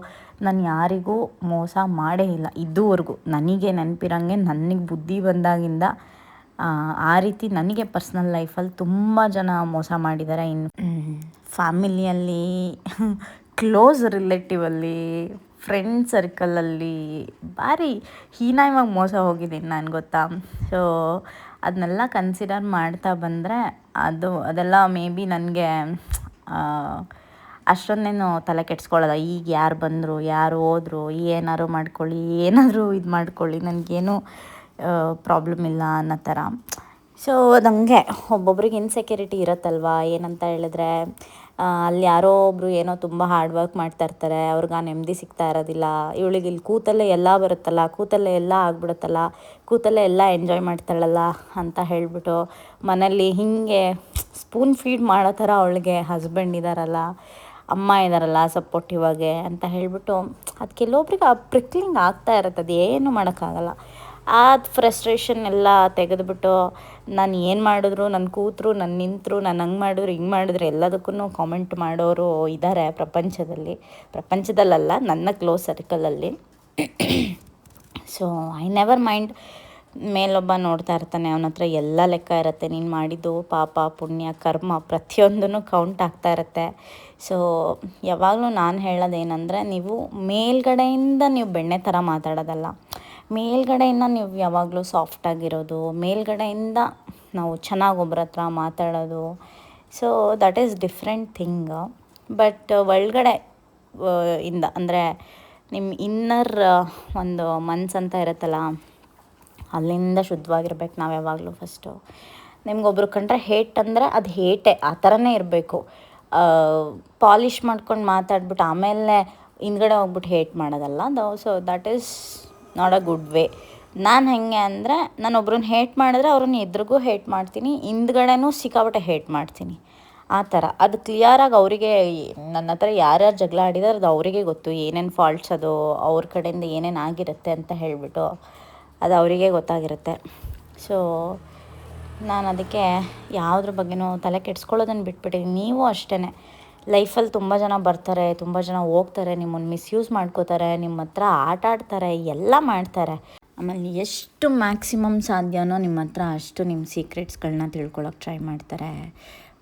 ನಾನು ಯಾರಿಗೂ ಮೋಸ ಮಾಡೇ ಇಲ್ಲ. ಇದುವರೆಗೂ ನನಗೆ ನೆನಪಿರಂಗೆ ನನಗೆ ಬುದ್ಧಿ ಬಂದಾಗಿಂದ ಆ, ಆ ರೀತಿ ನನಗೆ ಪರ್ಸ್ನಲ್ ಲೈಫಲ್ಲಿ ತುಂಬ ಜನ ಮೋಸ ಮಾಡಿದ್ದಾರೆ. ಇನ್ನು ಫ್ಯಾಮಿಲಿಯಲ್ಲಿ ಕ್ಲೋಸ್ ರಿಲೇಟಿವಲ್ಲಿ ಫ್ರೆಂಡ್ ಸರ್ಕಲಲ್ಲಿ ಭಾರಿ ಹೀನಾಯವಾಗಿ ಮೋಸ ಹೋಗಿದ್ದೀನಿ ನಾನು ಗೊತ್ತಾ? ಸೊ ಅದನ್ನೆಲ್ಲ ಕನ್ಸಿಡರ್ ಮಾಡ್ತಾ ಬಂದರೆ ಅದು, ಅದೆಲ್ಲ ಮೇ ಬಿ ನನಗೆ ಅಷ್ಟೊಂದೇನು ತಲೆ ಕೆಡ್ಸ್ಕೊಳ್ಳೋಲ್ಲ. ಈಗ ಯಾರು ಬಂದರು, ಯಾರು ಹೋದರು ಏನಾದ್ರು ಮಾಡ್ಕೊಳ್ಳಿ, ಏನಾದರೂ ಇದು ಮಾಡ್ಕೊಳ್ಳಿ, ನನಗೇನು ಪ್ರಾಬ್ಲಮ್ ಇಲ್ಲ ಅನ್ನೋ ಥರ ಸೊ ಅದಂಗೆ ಒಬ್ಬೊಬ್ರಿಗೆ ಇನ್ಸೆಕ್ಯೂರಿಟಿ ಇರುತ್ತಲ್ವಾ? ಏನಂತ ಹೇಳಿದ್ರೆ ಅಲ್ಲಿ ಯಾರೋ ಒಬ್ಬರು ಏನೋ ತುಂಬ ಹಾರ್ಡ್ ವರ್ಕ್ ಮಾಡ್ತಾ ಇರ್ತಾರೆ, ಅವ್ರಿಗೆ ಆ ನೆಮ್ಮದಿ ಸಿಗ್ತಾ ಇರೋದಿಲ್ಲ, ಇವಳಿಗೆ ಇಲ್ಲಿ ಕೂತಲ್ಲೇ ಎಲ್ಲ ಬರುತ್ತಲ್ಲ, ಕೂತಲ್ಲೇ ಎಲ್ಲ ಆಗ್ಬಿಡುತ್ತಲ್ಲ, ಕೂತಲ್ಲೇ ಎಲ್ಲ ಎಂಜಾಯ್ ಮಾಡ್ತಾಳಲ್ಲ ಅಂತ ಹೇಳಿಬಿಟ್ಟು ಮನೇಲಿ ಹೀಗೆ ಸ್ಪೂನ್ ಫೀಡ್ ಮಾಡೋ ಥರ ಅವಳಿಗೆ ಹಸ್ಬೆಂಡ್ ಇದ್ದಾರಲ್ಲ ಅಮ್ಮ ಇದ್ದಾರಲ್ಲ ಸಪೋರ್ಟಿವ್ ಆಗಿ ಅಂತ ಹೇಳಿಬಿಟ್ಟು ಅದು ಕೆಲವೊಬ್ರಿಗೆ ಆ ಪ್ರಿಕ್ಲಿಂಗ್ ಆಗ್ತಾ ಇರುತ್ತೆ ಅದು ಏನು ಮಾಡೋಕ್ಕಾಗಲ್ಲ. ಆ ಫ್ರಸ್ಟ್ರೇಷನ್ ಎಲ್ಲ ತೆಗೆದುಬಿಟ್ಟು ನಾನು ಏನು ಮಾಡಿದ್ರು ನನ್ನ ಕೂತರು ನನ್ನ ನಿಂತರು, ನಾನು ಹಂಗೆ ಮಾಡಿದ್ರು, ಹಿಂಗೆ ಮಾಡಿದ್ರು ಎಲ್ಲದಕ್ಕೂ ಕಾಮೆಂಟ್ ಮಾಡೋರು ಇದ್ದಾರೆ ಪ್ರಪಂಚದಲ್ಲಿ. ಪ್ರಪಂಚದಲ್ಲಲ್ಲ, ನನ್ನ ಕ್ಲೋಸ್ ಸರ್ಕಲಲ್ಲಿ ಸೊ ಐ ನೆವರ್ ಮೈಂಡ್ ಮೇಲೊಬ್ಬ ನೋಡ್ತಾ ಇರ್ತಾನೆ, ಅವನ ಹತ್ರ ಎಲ್ಲ ಲೆಕ್ಕ ಇರುತ್ತೆ. ನೀನು ಮಾಡಿದ್ದು ಪಾಪ, ಪುಣ್ಯ, ಕರ್ಮ ಪ್ರತಿಯೊಂದೂ ಕೌಂಟ್ ಆಗ್ತಾ ಇರುತ್ತೆ. ಸೊ ಯಾವಾಗಲೂ ನಾನು ಹೇಳೋದೇನೆಂದರೆ, ನೀವು ಮೇಲ್ಗಡೆಯಿಂದ ನೀವು ಬೆಣ್ಣೆ ಥರ ಮಾತಾಡೋದಲ್ಲ. ಮೇಲ್ಗಡೆಯಿಂದ ನೀವು ಯಾವಾಗಲೂ ಸಾಫ್ಟಾಗಿರೋದು ಮೇಲ್ಗಡೆಯಿಂದ ನಾವು ಚೆನ್ನಾಗಿ ಒಬ್ಬರ ಹತ್ರ ಮಾತಾಡೋದು. So that is different thing but ಒಳಗಡೆ ಇಂದ, ಅಂದರೆ ನಿಮ್ಮ ಇನ್ನರ್ ಒಂದು ಮನ್ಸ್ ಅಂತ ಇರುತ್ತಲ್ಲ, ಅಲ್ಲಿಂದ ಶುದ್ಧವಾಗಿರ್ಬೇಕು ನಾವು ಯಾವಾಗಲೂ ಫಸ್ಟು ನಿಮ್ಗೊಬ್ರು ಕಂಡ್ರೆ ಹೇಟ್ ಅಂದರೆ ಅದು ಹೇಟೆ ಆ ಥರನೇ ಇರಬೇಕು. ಪಾಲಿಷ್ ಮಾಡ್ಕೊಂಡು ಮಾತಾಡ್ಬಿಟ್ಟು ಆಮೇಲೆ ಹಿಂದ್ಗಡೆ ಹೋಗ್ಬಿಟ್ಟು ಹೇಟ್ ಮಾಡೋದಲ್ಲ so that is not a good way ನಾನು ಹೇಗೆ ಅಂದರೆ ನಾನು ಒಬ್ರನ್ನ ಹೇಟ್ ಮಾಡಿದ್ರೆ ಅವ್ರನ್ನ ಎದುರಿಗೂ ಹೇಟ್ ಮಾಡ್ತೀನಿ, ಹಿಂದ್ಗಡೆನೂ ಸಿಕ್ಕಾಪಟ್ಟೆ ಹೇಟ್ ಮಾಡ್ತೀನಿ. ಆ ಥರ. ಅದು ಕ್ಲಿಯರಾಗಿ ಅವರಿಗೆ, ನನ್ನ ಹತ್ರ ಯಾರ್ಯಾರು ಜಗಳ ಆಡಿದಾರೆ ಅದು ಅವರಿಗೆ ಗೊತ್ತು. ಏನೇನು ಫಾಲ್ಟ್ಸ್ ಅದು, ಅವ್ರ ಕಡೆಯಿಂದ ಏನೇನು ಆಗಿರುತ್ತೆ ಅಂತ ಹೇಳಿಬಿಟ್ಟು ಅದು ಅವರಿಗೆ ಗೊತ್ತಾಗಿರುತ್ತೆ. ಸೊ ನಾನು ಅದಕ್ಕೆ ಯಾವುದ್ರ ಬಗ್ಗೆನೂ ತಲೆ ಕೆಡ್ಸ್ಕೊಳ್ಳೋದನ್ನು ಬಿಟ್ಬಿಟ್ಟಿದ್ದೀನಿ ನೀವು ಅಷ್ಟೇ ಲೈಫಲ್ಲಿ ತುಂಬ ಜನ ಬರ್ತಾರೆ, ತುಂಬ ಜನ ಹೋಗ್ತಾರೆ, ನಿಮ್ಮನ್ನು ಮಿಸ್ಯೂಸ್ ಮಾಡ್ಕೋತಾರೆ, ನಿಮ್ಮ ಹತ್ರ ಆಟ ಆಡ್ತಾರೆ, ಎಲ್ಲ ಮಾಡ್ತಾರೆ. ಆಮೇಲೆ ಎಷ್ಟು ಮ್ಯಾಕ್ಸಿಮಮ್ ಸಾಧ್ಯನೋ ನಿಮ್ಮ ಹತ್ರ ಅಷ್ಟು ನಿಮ್ಮ ಸೀಕ್ರೆಟ್ಸ್ಗಳನ್ನ ತಿಳ್ಕೊಳ್ಳೋಕೆ ಟ್ರೈ ಮಾಡ್ತಾರೆ.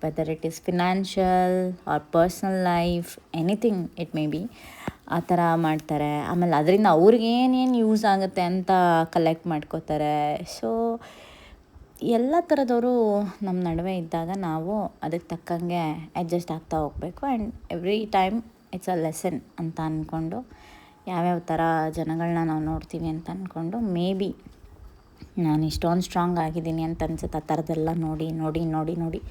Whether it is financial or personal life anything it may be ಆ ಥರ ಮಾಡ್ತಾರೆ. ಆಮೇಲೆ ಅದರಿಂದ ಅವ್ರಿಗೇನೇನು ಯೂಸ್ ಆಗುತ್ತೆ ಅಂತ ಕಲೆಕ್ಟ್ ಮಾಡ್ಕೋತಾರೆ. ಸೊ ಎಲ್ಲ ಥರದವರು ನಮ್ಮ ನಡುವೆ ಇದ್ದಾಗ ನಾವು ಅದಕ್ಕೆ ತಕ್ಕಂಗೆ ಅಡ್ಜಸ್ಟ್ ಆಗ್ತಾ ಹೋಗಬೇಕು and every time it's a lesson ಅಂತ ಅಂದ್ಕೊಂಡು ಯಾವ್ಯಾವ ಥರ ಜನಗಳನ್ನ ನಾವು ನೋಡ್ತೀವಿ ಅಂತ ಅಂದ್ಕೊಂಡು ಮೇ ಬಿ ನಾನು ಇಷ್ಟೊಂದು ಸ್ಟ್ರಾಂಗ್ ಆಗಿದ್ದೀನಿ ಅಂತ ಅನ್ಸುತ್ತೆ ಆ ಥರದ್ದೆಲ್ಲ ನೋಡಿ ನೋಡಿ ನೋಡಿ ನೋಡಿ.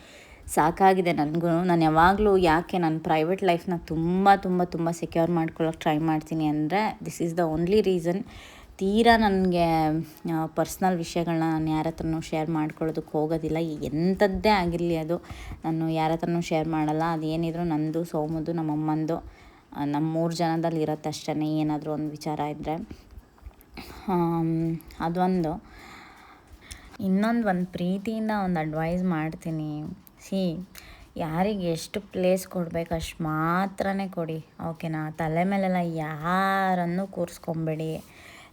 ಸಾಕಾಗಿದೆ ನನಗೂ. ನಾನು ಯಾವಾಗಲೂ ಯಾಕೆ ನನ್ನ ಪ್ರೈವೇಟ್ ಲೈಫ್ನ ತುಂಬ ತುಂಬ ತುಂಬ ಸೆಕ್ಯೂರ್ ಮಾಡ್ಕೊಳ್ಳೋಕೆ ಟ್ರೈ ಮಾಡ್ತೀನಿ ಅಂದರೆ this is the only reason ತೀರಾ ನನಗೆ ಪರ್ಸ್ನಲ್ ವಿಷಯಗಳನ್ನ ನಾನು ಯಾರ ಹತ್ರನೂ ಶೇರ್ ಮಾಡ್ಕೊಳ್ಳೋದಕ್ಕೆ ಹೋಗೋದಿಲ್ಲ. ಎಂಥದ್ದೇ ಆಗಿರಲಿ ಅದು. ನಾನು ಯಾರ ಹತ್ರನೂ ಶೇರ್ ಮಾಡಲ್ಲ. ಅದೇನಿದ್ರು ನಂದು ಸೋಮದು ನಮ್ಮ ಅಮ್ಮಂದು ಆ, ನಮ್ಮ ಮೂರು ಜನದಲ್ಲಿ ಇರತ್ತೆ ಅಷ್ಟೇ ಏನಾದರೂ ಒಂದು ವಿಚಾರ ಇದ್ದರೆ ಅದೊಂದು. ಇನ್ನೊಂದು ಒಂದು ಪ್ರೀತಿಯಿಂದ ಒಂದು ಅಡ್ವೈಸ್ ಮಾಡ್ತೀನಿ. ಸಿ ಯಾರಿಗೆ ಎಷ್ಟು ಪ್ಲೇಸ್ ಕೊಡ್ಬೇಕು ಅಷ್ಟು ಮಾತ್ರನೇ ಕೊಡಿ. ಓಕೆನಾ ತಲೆ ಮೇಲೆಲ್ಲ ಯಾರನ್ನು ಕೂರಿಸ್ಕೊಂಬೇಡಿ.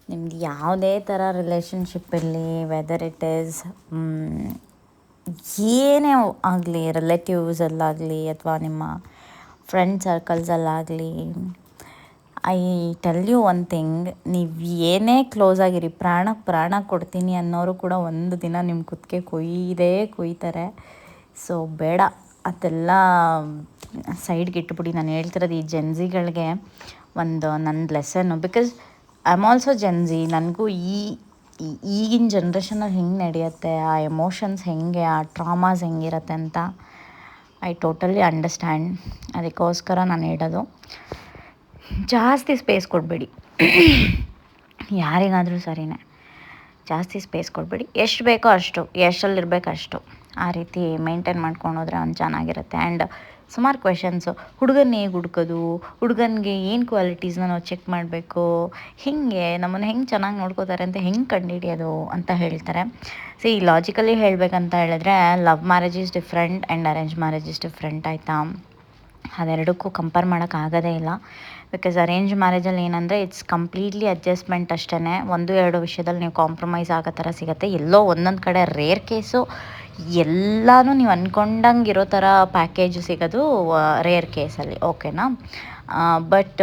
ನಿಮ್ದು ಯಾವುದೇ ಥರ ರಿಲೇಷನ್ಶಿಪ್ ಇರಲಿ ವೆದರ್ ಇಟ್ ಈಸ್ ಏನೇ ಆಗಲಿ ರಿಲೇಟಿವ್ಸಲ್ಲಾಗಲಿ ಅಥವಾ ನಿಮ್ಮ friend ಸರ್ಕಲ್ಸಲ್ಲಾಗಲಿ I tell you one thing ನೀವು ಏನೇ ಕ್ಲೋಸ್ ಆಗಿರಿ ಪ್ರಾಣಕ್ಕೆ ಪ್ರಾಣ ಕೊಡ್ತೀನಿ ಅನ್ನೋರು ಕೂಡ ಒಂದು ದಿನ ನಿಮ್ಮ ಕುತ್ತಿಗೆ ಕೊಯ್ದೇ ಕೊಯ್ತಾರೆ. ಸೊ ಬೇಡ. ಅದೆಲ್ಲ ಸೈಡ್ಗೆ ಇಟ್ಬಿಡಿ. ನಾನು ಹೇಳ್ತಿರೋದು ಈ ಜೆನ್ಸಿಗಳಿಗೆ ಒಂದು ನನ್ನ lesson because I am also Gen Z ನನಗೂ ಈ ಈಗಿನ ಜನ್ರೇಷನಲ್ಲಿ ಹೆಂಗೆ ನಡೆಯುತ್ತೆ, ಆ ಎಮೋಷನ್ಸ್ ಹೆಂಗೆ, ಆ ಟ್ರಾಮಾಸ್ ಹೆಂಗಿರುತ್ತೆ ಅಂತ ಐ ಟೋಟಲಿ ಅಂಡರ್ಸ್ಟ್ಯಾಂಡ್ ಅದಕ್ಕೋಸ್ಕರ ನಾನು ಹೇಳೋದು, ಜಾಸ್ತಿ ಸ್ಪೇಸ್ ಕೊಡಬೇಡಿ. ಯಾರಿಗಾದರೂ ಸರಿನೇ, ಜಾಸ್ತಿ ಸ್ಪೇಸ್ ಕೊಡಬೇಡಿ. ಎಷ್ಟು ಬೇಕೋ ಅಷ್ಟು ಎಷ್ಟಲ್ಲಿರ್ಬೇಕು ಅಷ್ಟು ಆ ರೀತಿ ಮೇಂಟೈನ್ ಮಾಡ್ಕೊಂಡು ಹೋದರೆ ಒಂದು ಚೆನ್ನಾಗಿರುತ್ತೆ. ಆ್ಯಂಡ್ ಸುಮಾರು ಕ್ವೆಶನ್ಸು ಹುಡುಗನ ಹೇಗೆ ಹುಡ್ಕೋದು? ಹುಡುಗನಿಗೆ ಏನು ಕ್ವಾಲಿಟೀಸ್ನ ನಾವು ಚೆಕ್ ಮಾಡಬೇಕು? ಹೀಗೆ? ನಮ್ಮನ್ನು ಹೆಂಗೆ ಚೆನ್ನಾಗಿ ನೋಡ್ಕೋತಾರೆ ಅಂತ ಹೆಂಗೆ ಕಂಡುಹಿಡಿಯೋದು ಅಂತ ಹೇಳ್ತಾರೆ. ಸೊ ಈ ಲಾಜಿಕಲಿ ಹೇಳಬೇಕಂತ ಹೇಳಿದ್ರೆ love marriage is different and arrange marriage is different ಆಯಿತಾ? ಅದೆರಡಕ್ಕೂ ಕಂಪೇರ್ ಮಾಡೋಕ್ಕಾಗೋದೇ ಇಲ್ಲ. ಬಿಕಾಸ್ ಅರೇಂಜ್ ಮ್ಯಾರೇಜಲ್ಲಿ ಏನಂದರೆ ಇಟ್ಸ್ ಕಂಪ್ಲೀಟ್ಲಿ ಅಡ್ಜಸ್ಟ್ಮೆಂಟ್ ಅಷ್ಟೇ ಒಂದು, ಎರಡು ವಿಷಯದಲ್ಲಿ ನೀವು ಕಾಂಪ್ರಮೈಸ್ ಆಗೋ ಥರ ಸಿಗುತ್ತೆ. ಎಲ್ಲೋ ಒಂದೊಂದು ಕಡೆ ರೇರ್ ಕೇಸು ಎಲ್ಲನೂ ನೀವು ಅಂದ್ಕೊಂಡಂಗೆ ಇರೋ ಥರ ಪ್ಯಾಕೇಜ್ ಸಿಗೋದು ರೇರ್ ಕೇಸಲ್ಲಿ ಓಕೆನಾ ಬಟ್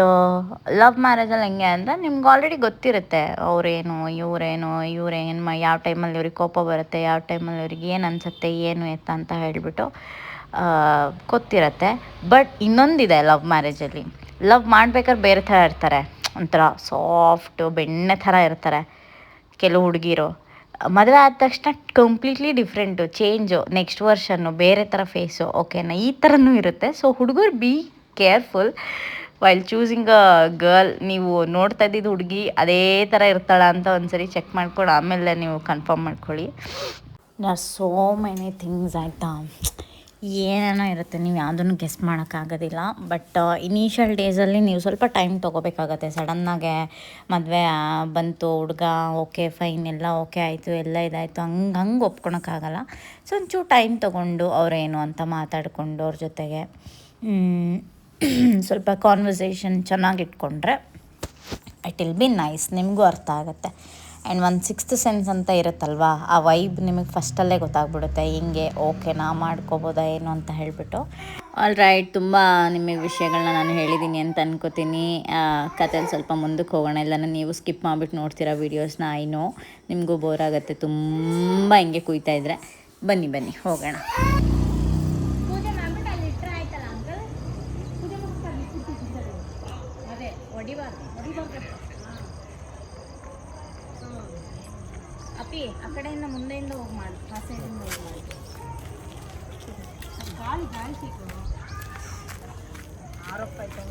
ಲವ್ ಮ್ಯಾರೇಜಲ್ಲಿ ಹೆಂಗೆ ಅಂದರೆ, ನಿಮ್ಗೆ ಆಲ್ರೆಡಿ ಗೊತ್ತಿರುತ್ತೆ. ಅವರೇನು, ಇವರೇನು ಇವರೇನು ಯಾವ ಟೈಮಲ್ಲಿ ಇವ್ರಿಗೆ ಕೋಪ ಬರುತ್ತೆ, ಯಾವ ಟೈಮಲ್ಲಿ ಇವ್ರಿಗೆ ಏನು ಅನಿಸುತ್ತೆ, ಏನು ಎತ್ತ ಅಂತ ಹೇಳಿಬಿಟ್ಟು. ಗೊತ್ತಿರತ್ತೆ. ಬಟ್ ಇನ್ನೊಂದಿದೆ ಲವ್ ಮ್ಯಾರೇಜಲ್ಲಿ ಲವ್ ಮಾಡ್ಬೇಕಾದ್ರೆ ಬೇರೆ ಥರ ಇರ್ತಾರೆ. ಒಂಥರ ಸಾಫ್ಟು ಬೆಣ್ಣೆ ಥರ ಇರ್ತಾರೆ ಕೆಲವು ಹುಡುಗಿರು. ಮದುವೆ ಆದ ತಕ್ಷಣ completely different change next version ಬೇರೆ ಥರ ಫೇಸು ಓಕೆನಾ ಈ ಥರನೂ ಇರುತ್ತೆ. ಸೊ ಹುಡುಗರು be careful while choosing a girl ನೀವು ನೋಡ್ತಾ ಇದ್ದಿದ್ದು ಹುಡುಗಿ ಅದೇ ಥರ ಇರ್ತಾಳ ಅಂತ ಒಂದ್ಸರಿ ಚೆಕ್ ಮಾಡ್ಕೊಂಡು. ಆಮೇಲೆ ನೀವು ಕನ್ಫರ್ಮ್ ಮಾಡ್ಕೊಳ್ಳಿ. ನಾ ಸೋ ಮೆನಿ ಥಿಂಗ್ಸ್ ಆಯಿತಾ ಏನೇನೋ ಇರುತ್ತೆ, ನೀವು ಯಾವುದನ್ನು ಗೆಸ್ ಮಾಡೋಕ್ಕಾಗೋದಿಲ್ಲ. ಬಟ್ ಇನಿಷಿಯಲ್ ಡೇಸಲ್ಲಿ ನೀವು ಸ್ವಲ್ಪ ಟೈಮ್ ತೊಗೋಬೇಕಾಗತ್ತೆ. ಸಡನ್ನಾಗೆ ಮದುವೆ ಬಂತು, ಹುಡುಗ ಓಕೆ ಫೈನ್ ಎಲ್ಲ ಓಕೆ ಆಯಿತು, ಎಲ್ಲ ಇದಾಯಿತು, ಹಂಗೆ ಹಂಗೆ ಒಪ್ಕೊಳಕ್ಕಾಗಲ್ಲ. ಸೊ ಒಂಚೂರು ಟೈಮ್ ತೊಗೊಂಡು ಅವರೇನು ಅಂತ ಮಾತಾಡಿಕೊಂಡು ಅವ್ರ ಜೊತೆಗೆ ಸ್ವಲ್ಪ ಕಾನ್ವರ್ಸೇಷನ್ ಚೆನ್ನಾಗಿ ಇಟ್ಕೊಂಡ್ರೆ ಇಟ್ ವಿಲ್ ಬಿ ನೈಸ್ ನಿಮಗೂ ಅರ್ಥ ಆಗುತ್ತೆ. ಆ್ಯಂಡ್ ಒಂದು ಸಿಕ್ಸ್ತ್ ಸೆನ್ಸ್ ಅಂತ ಇರುತ್ತಲ್ವಾ? ಆ ವೈಬ್ ನಿಮಗೆ ಫಸ್ಟಲ್ಲೇ ಗೊತ್ತಾಗ್ಬಿಡುತ್ತೆ. ಹಿಂಗೆ ಓಕೆನಾ ಮಾಡ್ಕೋಬೋದಾ ಏನು ಅಂತ ಹೇಳಿಬಿಟ್ಟು. ಆಲ್ ರೈಟ್ ತುಂಬ ನಿಮಗೆ ವಿಷಯಗಳನ್ನ ನಾನು ಹೇಳಿದ್ದೀನಿ ಅಂತ ಅನ್ಕೋತೀನಿ. ಕಥೆಲಿ ಸ್ವಲ್ಪ ಮುಂದಕ್ಕೆ ಹೋಗೋಣ. ಇಲ್ಲಾಂದ್ರೆ ನೀವು ಸ್ಕಿಪ್ ಮಾಡಿಬಿಟ್ಟು ನೋಡ್ತೀರಾ ವೀಡಿಯೋಸ್ನ ಐನೋ ನಿಮಗೂ ಬೋರ್ ಆಗುತ್ತೆ. ತುಂಬ ಹಿಂಗೆ ಕುಯ್ತಾ ಇದ್ದರೆ ಬನ್ನಿ ಬನ್ನಿ, ಹೋಗೋಣ ಅಪ್ಪಿ ಆ ಕಡೆಯಿಂದ ಮುಂದೆಯಿಂದ ಹೋಗಿ ಮಾಡಿ ಆ ಸೈಡಿಂದ ಹೋಗಿ ಮಾಡಿ ಗಾಳಿ ಗಾಳಿ ಸಿಕ್ಕು ಆರೋಪ ಆಯ್ತು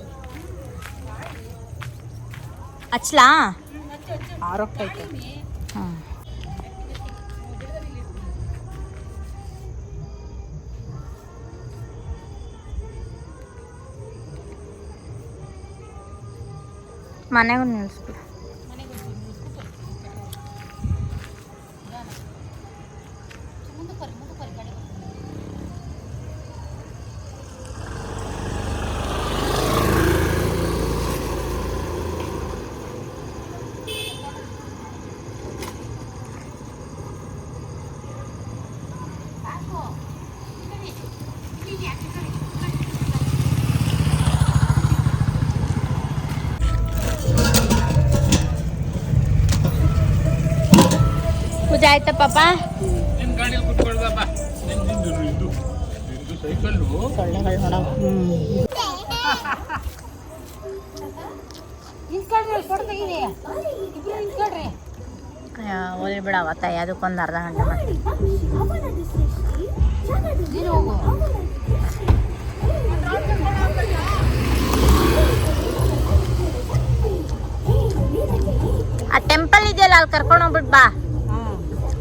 ಹಚ್ಲಾ ಆರೋಪ ಆಯ್ತು ಹಾಂ ಮನೆಗೂ ನಿಲ್ಲಿಸ್ಬಿಡು ಆಯ್ತಾ ಪಾಪ? ಸೊಳ್ಳೆಗಳು ನೋಡವ ಓಲಿ ಬಿಡವ ತಾಯಿ ಅದಕ್ಕೊಂದು ಅರ್ಧ ಗಂಟೆ ಮಾಡಿ ಆ ಟೆಂಪಲ್ ಇದೆಯಲ್ಲ ಅಲ್ಲಿ ಕರ್ಕೊಂಡು ಹೋಗ್ಬಿಟ್ಟು ಬಾ.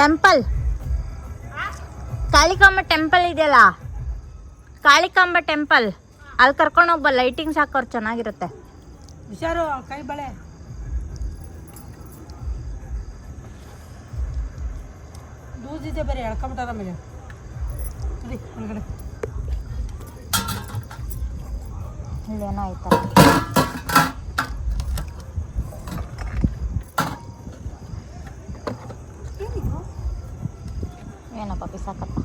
ಟೆಂಪಲ್ ಕಾಳಿಕಾಂಬ ಟೆಂಪಲ್ ಇದೆಯಲ್ಲ? ಕಾಳಿಕಾಂಬ ಟೆಂಪಲ್ ಅಲ್ಲಿ ಕರ್ಕೊಂಡು ಹೋಗ್ಬ ಲೈಟಿಂಗ್ಸ್ ಹಾಕೋರು ಚೆನ್ನಾಗಿರುತ್ತೆ. ಹುಷಾರು ಕೈ ಬಳೆ. ದೂದಿದೆ ಬರೀ ಎಳ್ಕೊಂಬಿಟ್ಟಾರ ಮೇಲೆ. ನಡಿ ಒಳಗಡೆ. ಇಲ್ಲೇನೋ ಆಯ್ತಲ್ಲ napapisa ka pa.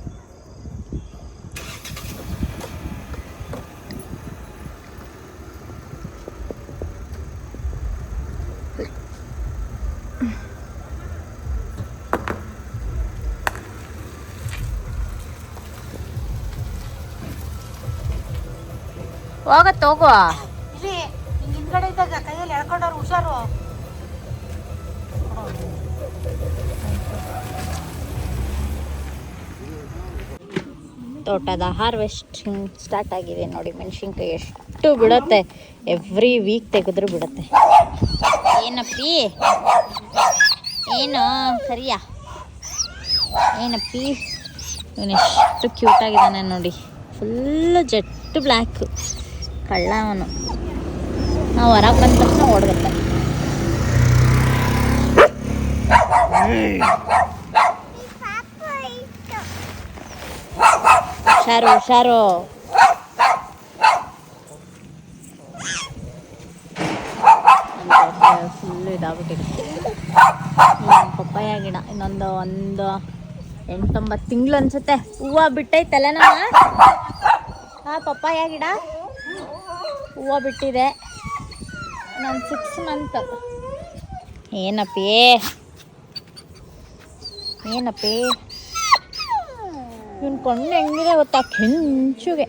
Wah, ka to ko ah. ತೋಟದ ಹಾರ್ವೆಸ್ಟಿಂಗ್ ಸ್ಟಾರ್ಟ್ ಆಗಿದೆ ನೋಡಿ ಮೆಣಸಿನ್ಕಾಯಿ ಎಷ್ಟು ಬಿಡುತ್ತೆ. ಎವ್ರಿ ವೀಕ್ ತೆಗೆದ್ರು ಬಿಡುತ್ತೆ. ಏನಪ್ಪಿ? ಏನು ಸರಿಯಾ? ಏನಪ್ಪಿ? ಇವನು ಎಷ್ಟು ಕ್ಯೂಟ್ ಆಗಿದ್ದಾನೆ ನೋಡಿ. ಫುಲ್ ಜಟ್ಟು ಬ್ಲ್ಯಾಕ್ ಕಳ್ಳ ಅವನು. ನಾವು ಹೊರಗೆ ಬಂದ ತಕ್ಷಣ ಓಡ್ಬರ್ತಾನೆ ಹುಷಾರು ಹುಷಾರು ಫುಲ್ ಇದಾಗ್ಬಿಟ್ಟಿದೆ. ಪಪ್ಪಾಯ ಗಿಡ. ಇನ್ನೊಂದು ಒಂದು ಎಂಟೊಂಬತ್ತು ತಿಂಗಳು ಅನ್ಸುತ್ತೆ. ಹೂವು ಬಿಟ್ಟೈತಲ್ಲ ನಮ್ಮ? ಹಾಂ ಪಪ್ಪಾಯ ಗಿಡ? ಹೂವು ಬಿಟ್ಟಿದೆ. ಇನ್ನೊಂದು ಸಿಕ್ಸ್ ಮಂತ್ ಏನಪ್ಪೇ? ಏನಪ್ಪಿ? ಇವನ್ ಕಣ್ಣು ಹೆಂಗಿದೆ ಗೊತ್ತಾ ಕೆಂಚುಗೆ.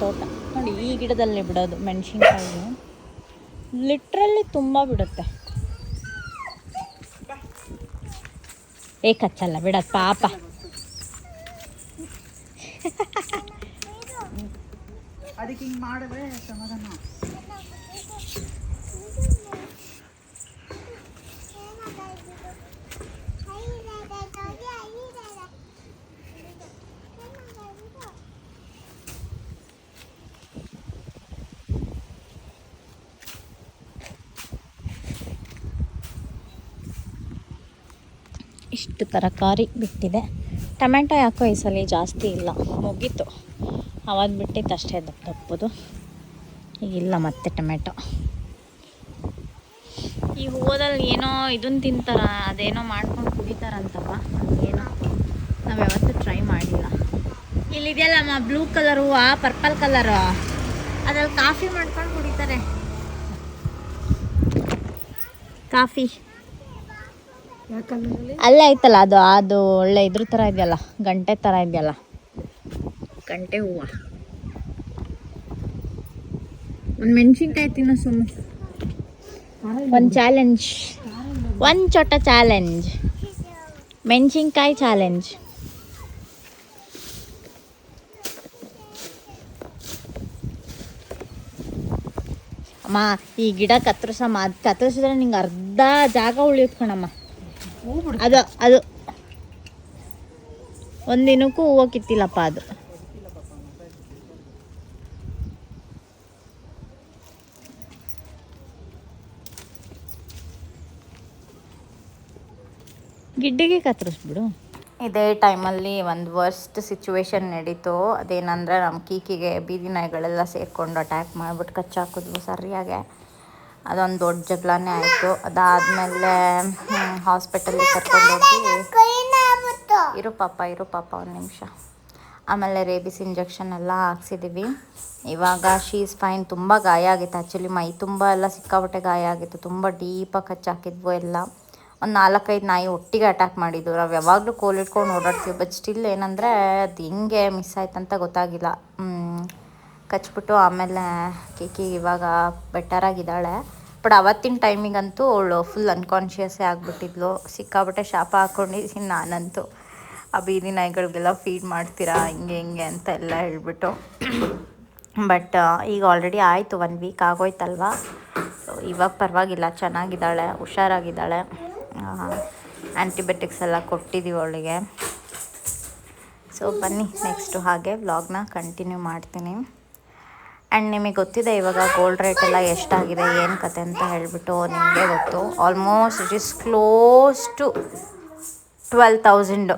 ತೋಟ. ನೋಡಿ, ಈ ಗಿಡದಲ್ಲಿ ಬಿಡೋದು ಮೆಣಸಿನ್ಕಾಯಿ ಲಿಟ್ರಲ್ಲಿ ತುಂಬ ಬಿಡುತ್ತೆ. ಏ, ಕಚ್ಚಲ್ಲ ಬಿಡ ಪಾಪ. ಅದಕ್ಕೆ ಹಿಂಗೆ ಮಾಡಿದ್ರೆ ಸಮಾಧಾನ ಇಷ್ಟು ತರಕಾರಿ ಬಿಟ್ಟಿದೆ. ಟೊಮೆಟೊ ಯಾಕೋ ಈ ಸಲ ಜಾಸ್ತಿ ಇಲ್ಲ. ಮುಗೀತು. ಅವಾಗ ಬಿಟ್ಟಿತ್ತು ಅಷ್ಟೇ ದಪ್ಪ ದಪ್ಪದು. ಈಗಿಲ್ಲ ಮತ್ತೆ ಟೊಮೆಟೊ ಈ ಹೂವದಲ್ಲಿ ಏನೋ ಇದನ್ನು ತಿಂತಾರ, ಅದೇನೋ ಮಾಡ್ಕೊಂಡು ಕುಡಿತಾರಂತಪ್ಪ. ಏನೋ. ನಾವು ಯಾವತ್ತೂ ಟ್ರೈ ಮಾಡಿಲ್ಲ. ಇಲ್ಲಿದೆಯಲ್ಲಮ್ಮ ಬ್ಲೂ ಕಲರ್ ಹೂವು ಪರ್ಪಲ್ ಕಲರು ಅದ್ರಲ್ಲಿ ಕಾಫಿ ಮಾಡ್ಕೊಂಡು ಕುಡಿತಾರೆ. ಕಾಫಿ. ಅಲ್ಲೇ ಐತಲ್ಲ ಅದು ಅದು ಒಳ್ಳೆ ಇದ್ರ ಥರ ಇದೆಯಲ್ಲ ಗಂಟೆ ಥರ ಇದೆಯಲ್ಲ. ಗಂಟೆ ಹೂವು. ಒಂದು ಮೆಣಸಿನ್ಕಾಯಿ ತಿನ್ನೋ ಸುಮ್ಮನೆ ಒಂದು ಚಾಲೆಂಜ್ ಒಂದು ಚೊಟ್ಟ ಚಾಲೆಂಜ್ ಮೆಣಸಿನ್ಕಾಯಿ ಚಾಲೆಂಜ್ ಅಮ್ಮ ಈ ಗಿಡ ಕತ್ತರಿಸಮ್ಮ ಅದು ಕತ್ತರಿಸಿದ್ರೆ ನಿಂಗೆ ಅರ್ಧ ಜಾಗ ಉಳಿಯುತ್ತೆ ಕಣಮ್ಮ. ಅದು ಅದು. ಒಂದಿನಕ್ಕೂ ಹೂವು ಕಿತ್ತಿಲ್ಲಪ್ಪ ಅದು. ಗಿಡ್ಡಿಗೆ ಕತ್ತರಿಸ್ಬಿಡು. ಇದೇ ಟೈಮಲ್ಲಿ ಒಂದು ವರ್ಸ್ಟ್ ಸಿಚುವೇಶನ್ ನಡೀತು. ಅದೇನಂದ್ರೆ ನಮ್ಮ ಕೀಕಿಗೆ ಬೀದಿ ನಾಯಿಗಳೆಲ್ಲ ಸೇರಿಕೊಂಡು ಅಟ್ಯಾಕ್ ಮಾಡಿಬಿಟ್ಟು ಕಚ್ಚಾಕಿದ್ವು ಸರಿಯಾಗೆ. ಅದೊಂದು ದೊಡ್ಡ ಜಗಳನೇ ಆಯಿತು. ಅದಾದಮೇಲೆ ಹಾಸ್ಪಿಟಲಿಗೆ ಕರ್ಕೊಂಡೋಗಿ ಇರು ಪಾಪ ಇರು ಪಾಪ, ಒಂದು ನಿಮಿಷ. ಆಮೇಲೆ ರೇಬಿಸ್ ಇಂಜೆಕ್ಷನ್ ಎಲ್ಲ ಹಾಕ್ಸಿದ್ದೀವಿ ಇವಾಗ ಶೀಸ್ ಫೈನ್ ತುಂಬ ಗಾಯ ಆಗಿತ್ತು. ಆ್ಯಕ್ಚುಲಿ ಮೈ ತುಂಬ ಎಲ್ಲ ಸಿಕ್ಕಾಪಟ್ಟೆ ಗಾಯ ಆಗಿತ್ತು. ತುಂಬ ಡೀಪಾಗಿ ಕಚ್ಚಾಕಿದ್ವು ಎಲ್ಲ. ಒಂದು ನಾಲ್ಕೈದು ನಾಯಿ ಒಟ್ಟಿಗೆ ಅಟ್ಯಾಕ್ ಮಾಡಿದ್ದು. ನಾವು ಯಾವಾಗಲೂ ಕೋಲಿಟ್ಕೊಂಡು ಓಡಾಡ್ತೀವಿ. ಬಟ್ ಸ್ಟಿಲ್ ಏನಂದರೆ ಅದು ಹಿಂಗೆ ಮಿಸ್ ಆಯ್ತಂತ ಗೊತ್ತಾಗಿಲ್ಲ. ಹ್ಮ್. ಕಚ್ಬಿಟ್ಟು ಆಮೇಲೆ ಕೇಕಿ ಇವಾಗ ಬೆಟರಾಗಿದ್ದಾಳೆ ಬಟ್ ಅವತ್ತಿನ ಟೈಮಿಗಂತೂ ಅವಳು ಫುಲ್ ಅನ್ಕಾನ್ಷಿಯಸ್ಸೇ ಆಗಿಬಿಟ್ಟಿದ್ಲು. ಸಿಕ್ಕಾಬಿಟ್ಟೆ ಶಾಪ ಹಾಕ್ಕೊಂಡಿದ್ದೀನಿ ನಾನಂತೂ. ಆ ಬೀದಿ ನಾಯಿಗಳಿಗೆಲ್ಲ ಫೀಡ್ ಮಾಡ್ತೀರಾ, ಹಿಂಗೆ ಹಿಂಗೆ ಅಂತ ಎಲ್ಲ ಹೇಳ್ಬಿಟ್ಟು. ಬಟ್ ಈಗ ಆಲ್ರೆಡಿ ಆಯಿತು ಒನ್ ವೀಕ್ ಆಗೋಯ್ತಲ್ವಾ? ಇವಾಗ ಪರವಾಗಿಲ್ಲ, ಚೆನ್ನಾಗಿದ್ದಾಳೆ, ಹುಷಾರಾಗಿದ್ದಾಳೆ. ಆ್ಯಂಟಿಬಯೋಟಿಕ್ಸ್ ಎಲ್ಲ ಕೊಟ್ಟಿದ್ದೀವಿ ಅವಳಿಗೆ. ಸೊ ಬನ್ನಿ ನೆಕ್ಸ್ಟು ಹಾಗೆ ವ್ಲಾಗ್ನ ಕಂಟಿನ್ಯೂ ಮಾಡ್ತೀನಿ. ಆ್ಯಂಡ್ ನಿಮಗೆ ಗೊತ್ತಿದೆ ಇವಾಗ ಗೋಲ್ಡ್ ರೇಟ್ ಎಲ್ಲ ಎಷ್ಟಾಗಿದೆ, ಏನು ಕತೆ ಅಂತ ಹೇಳಿಬಿಟ್ಟು ನಿಮಗೆ ಗೊತ್ತು. Almost it is close to twelve thousand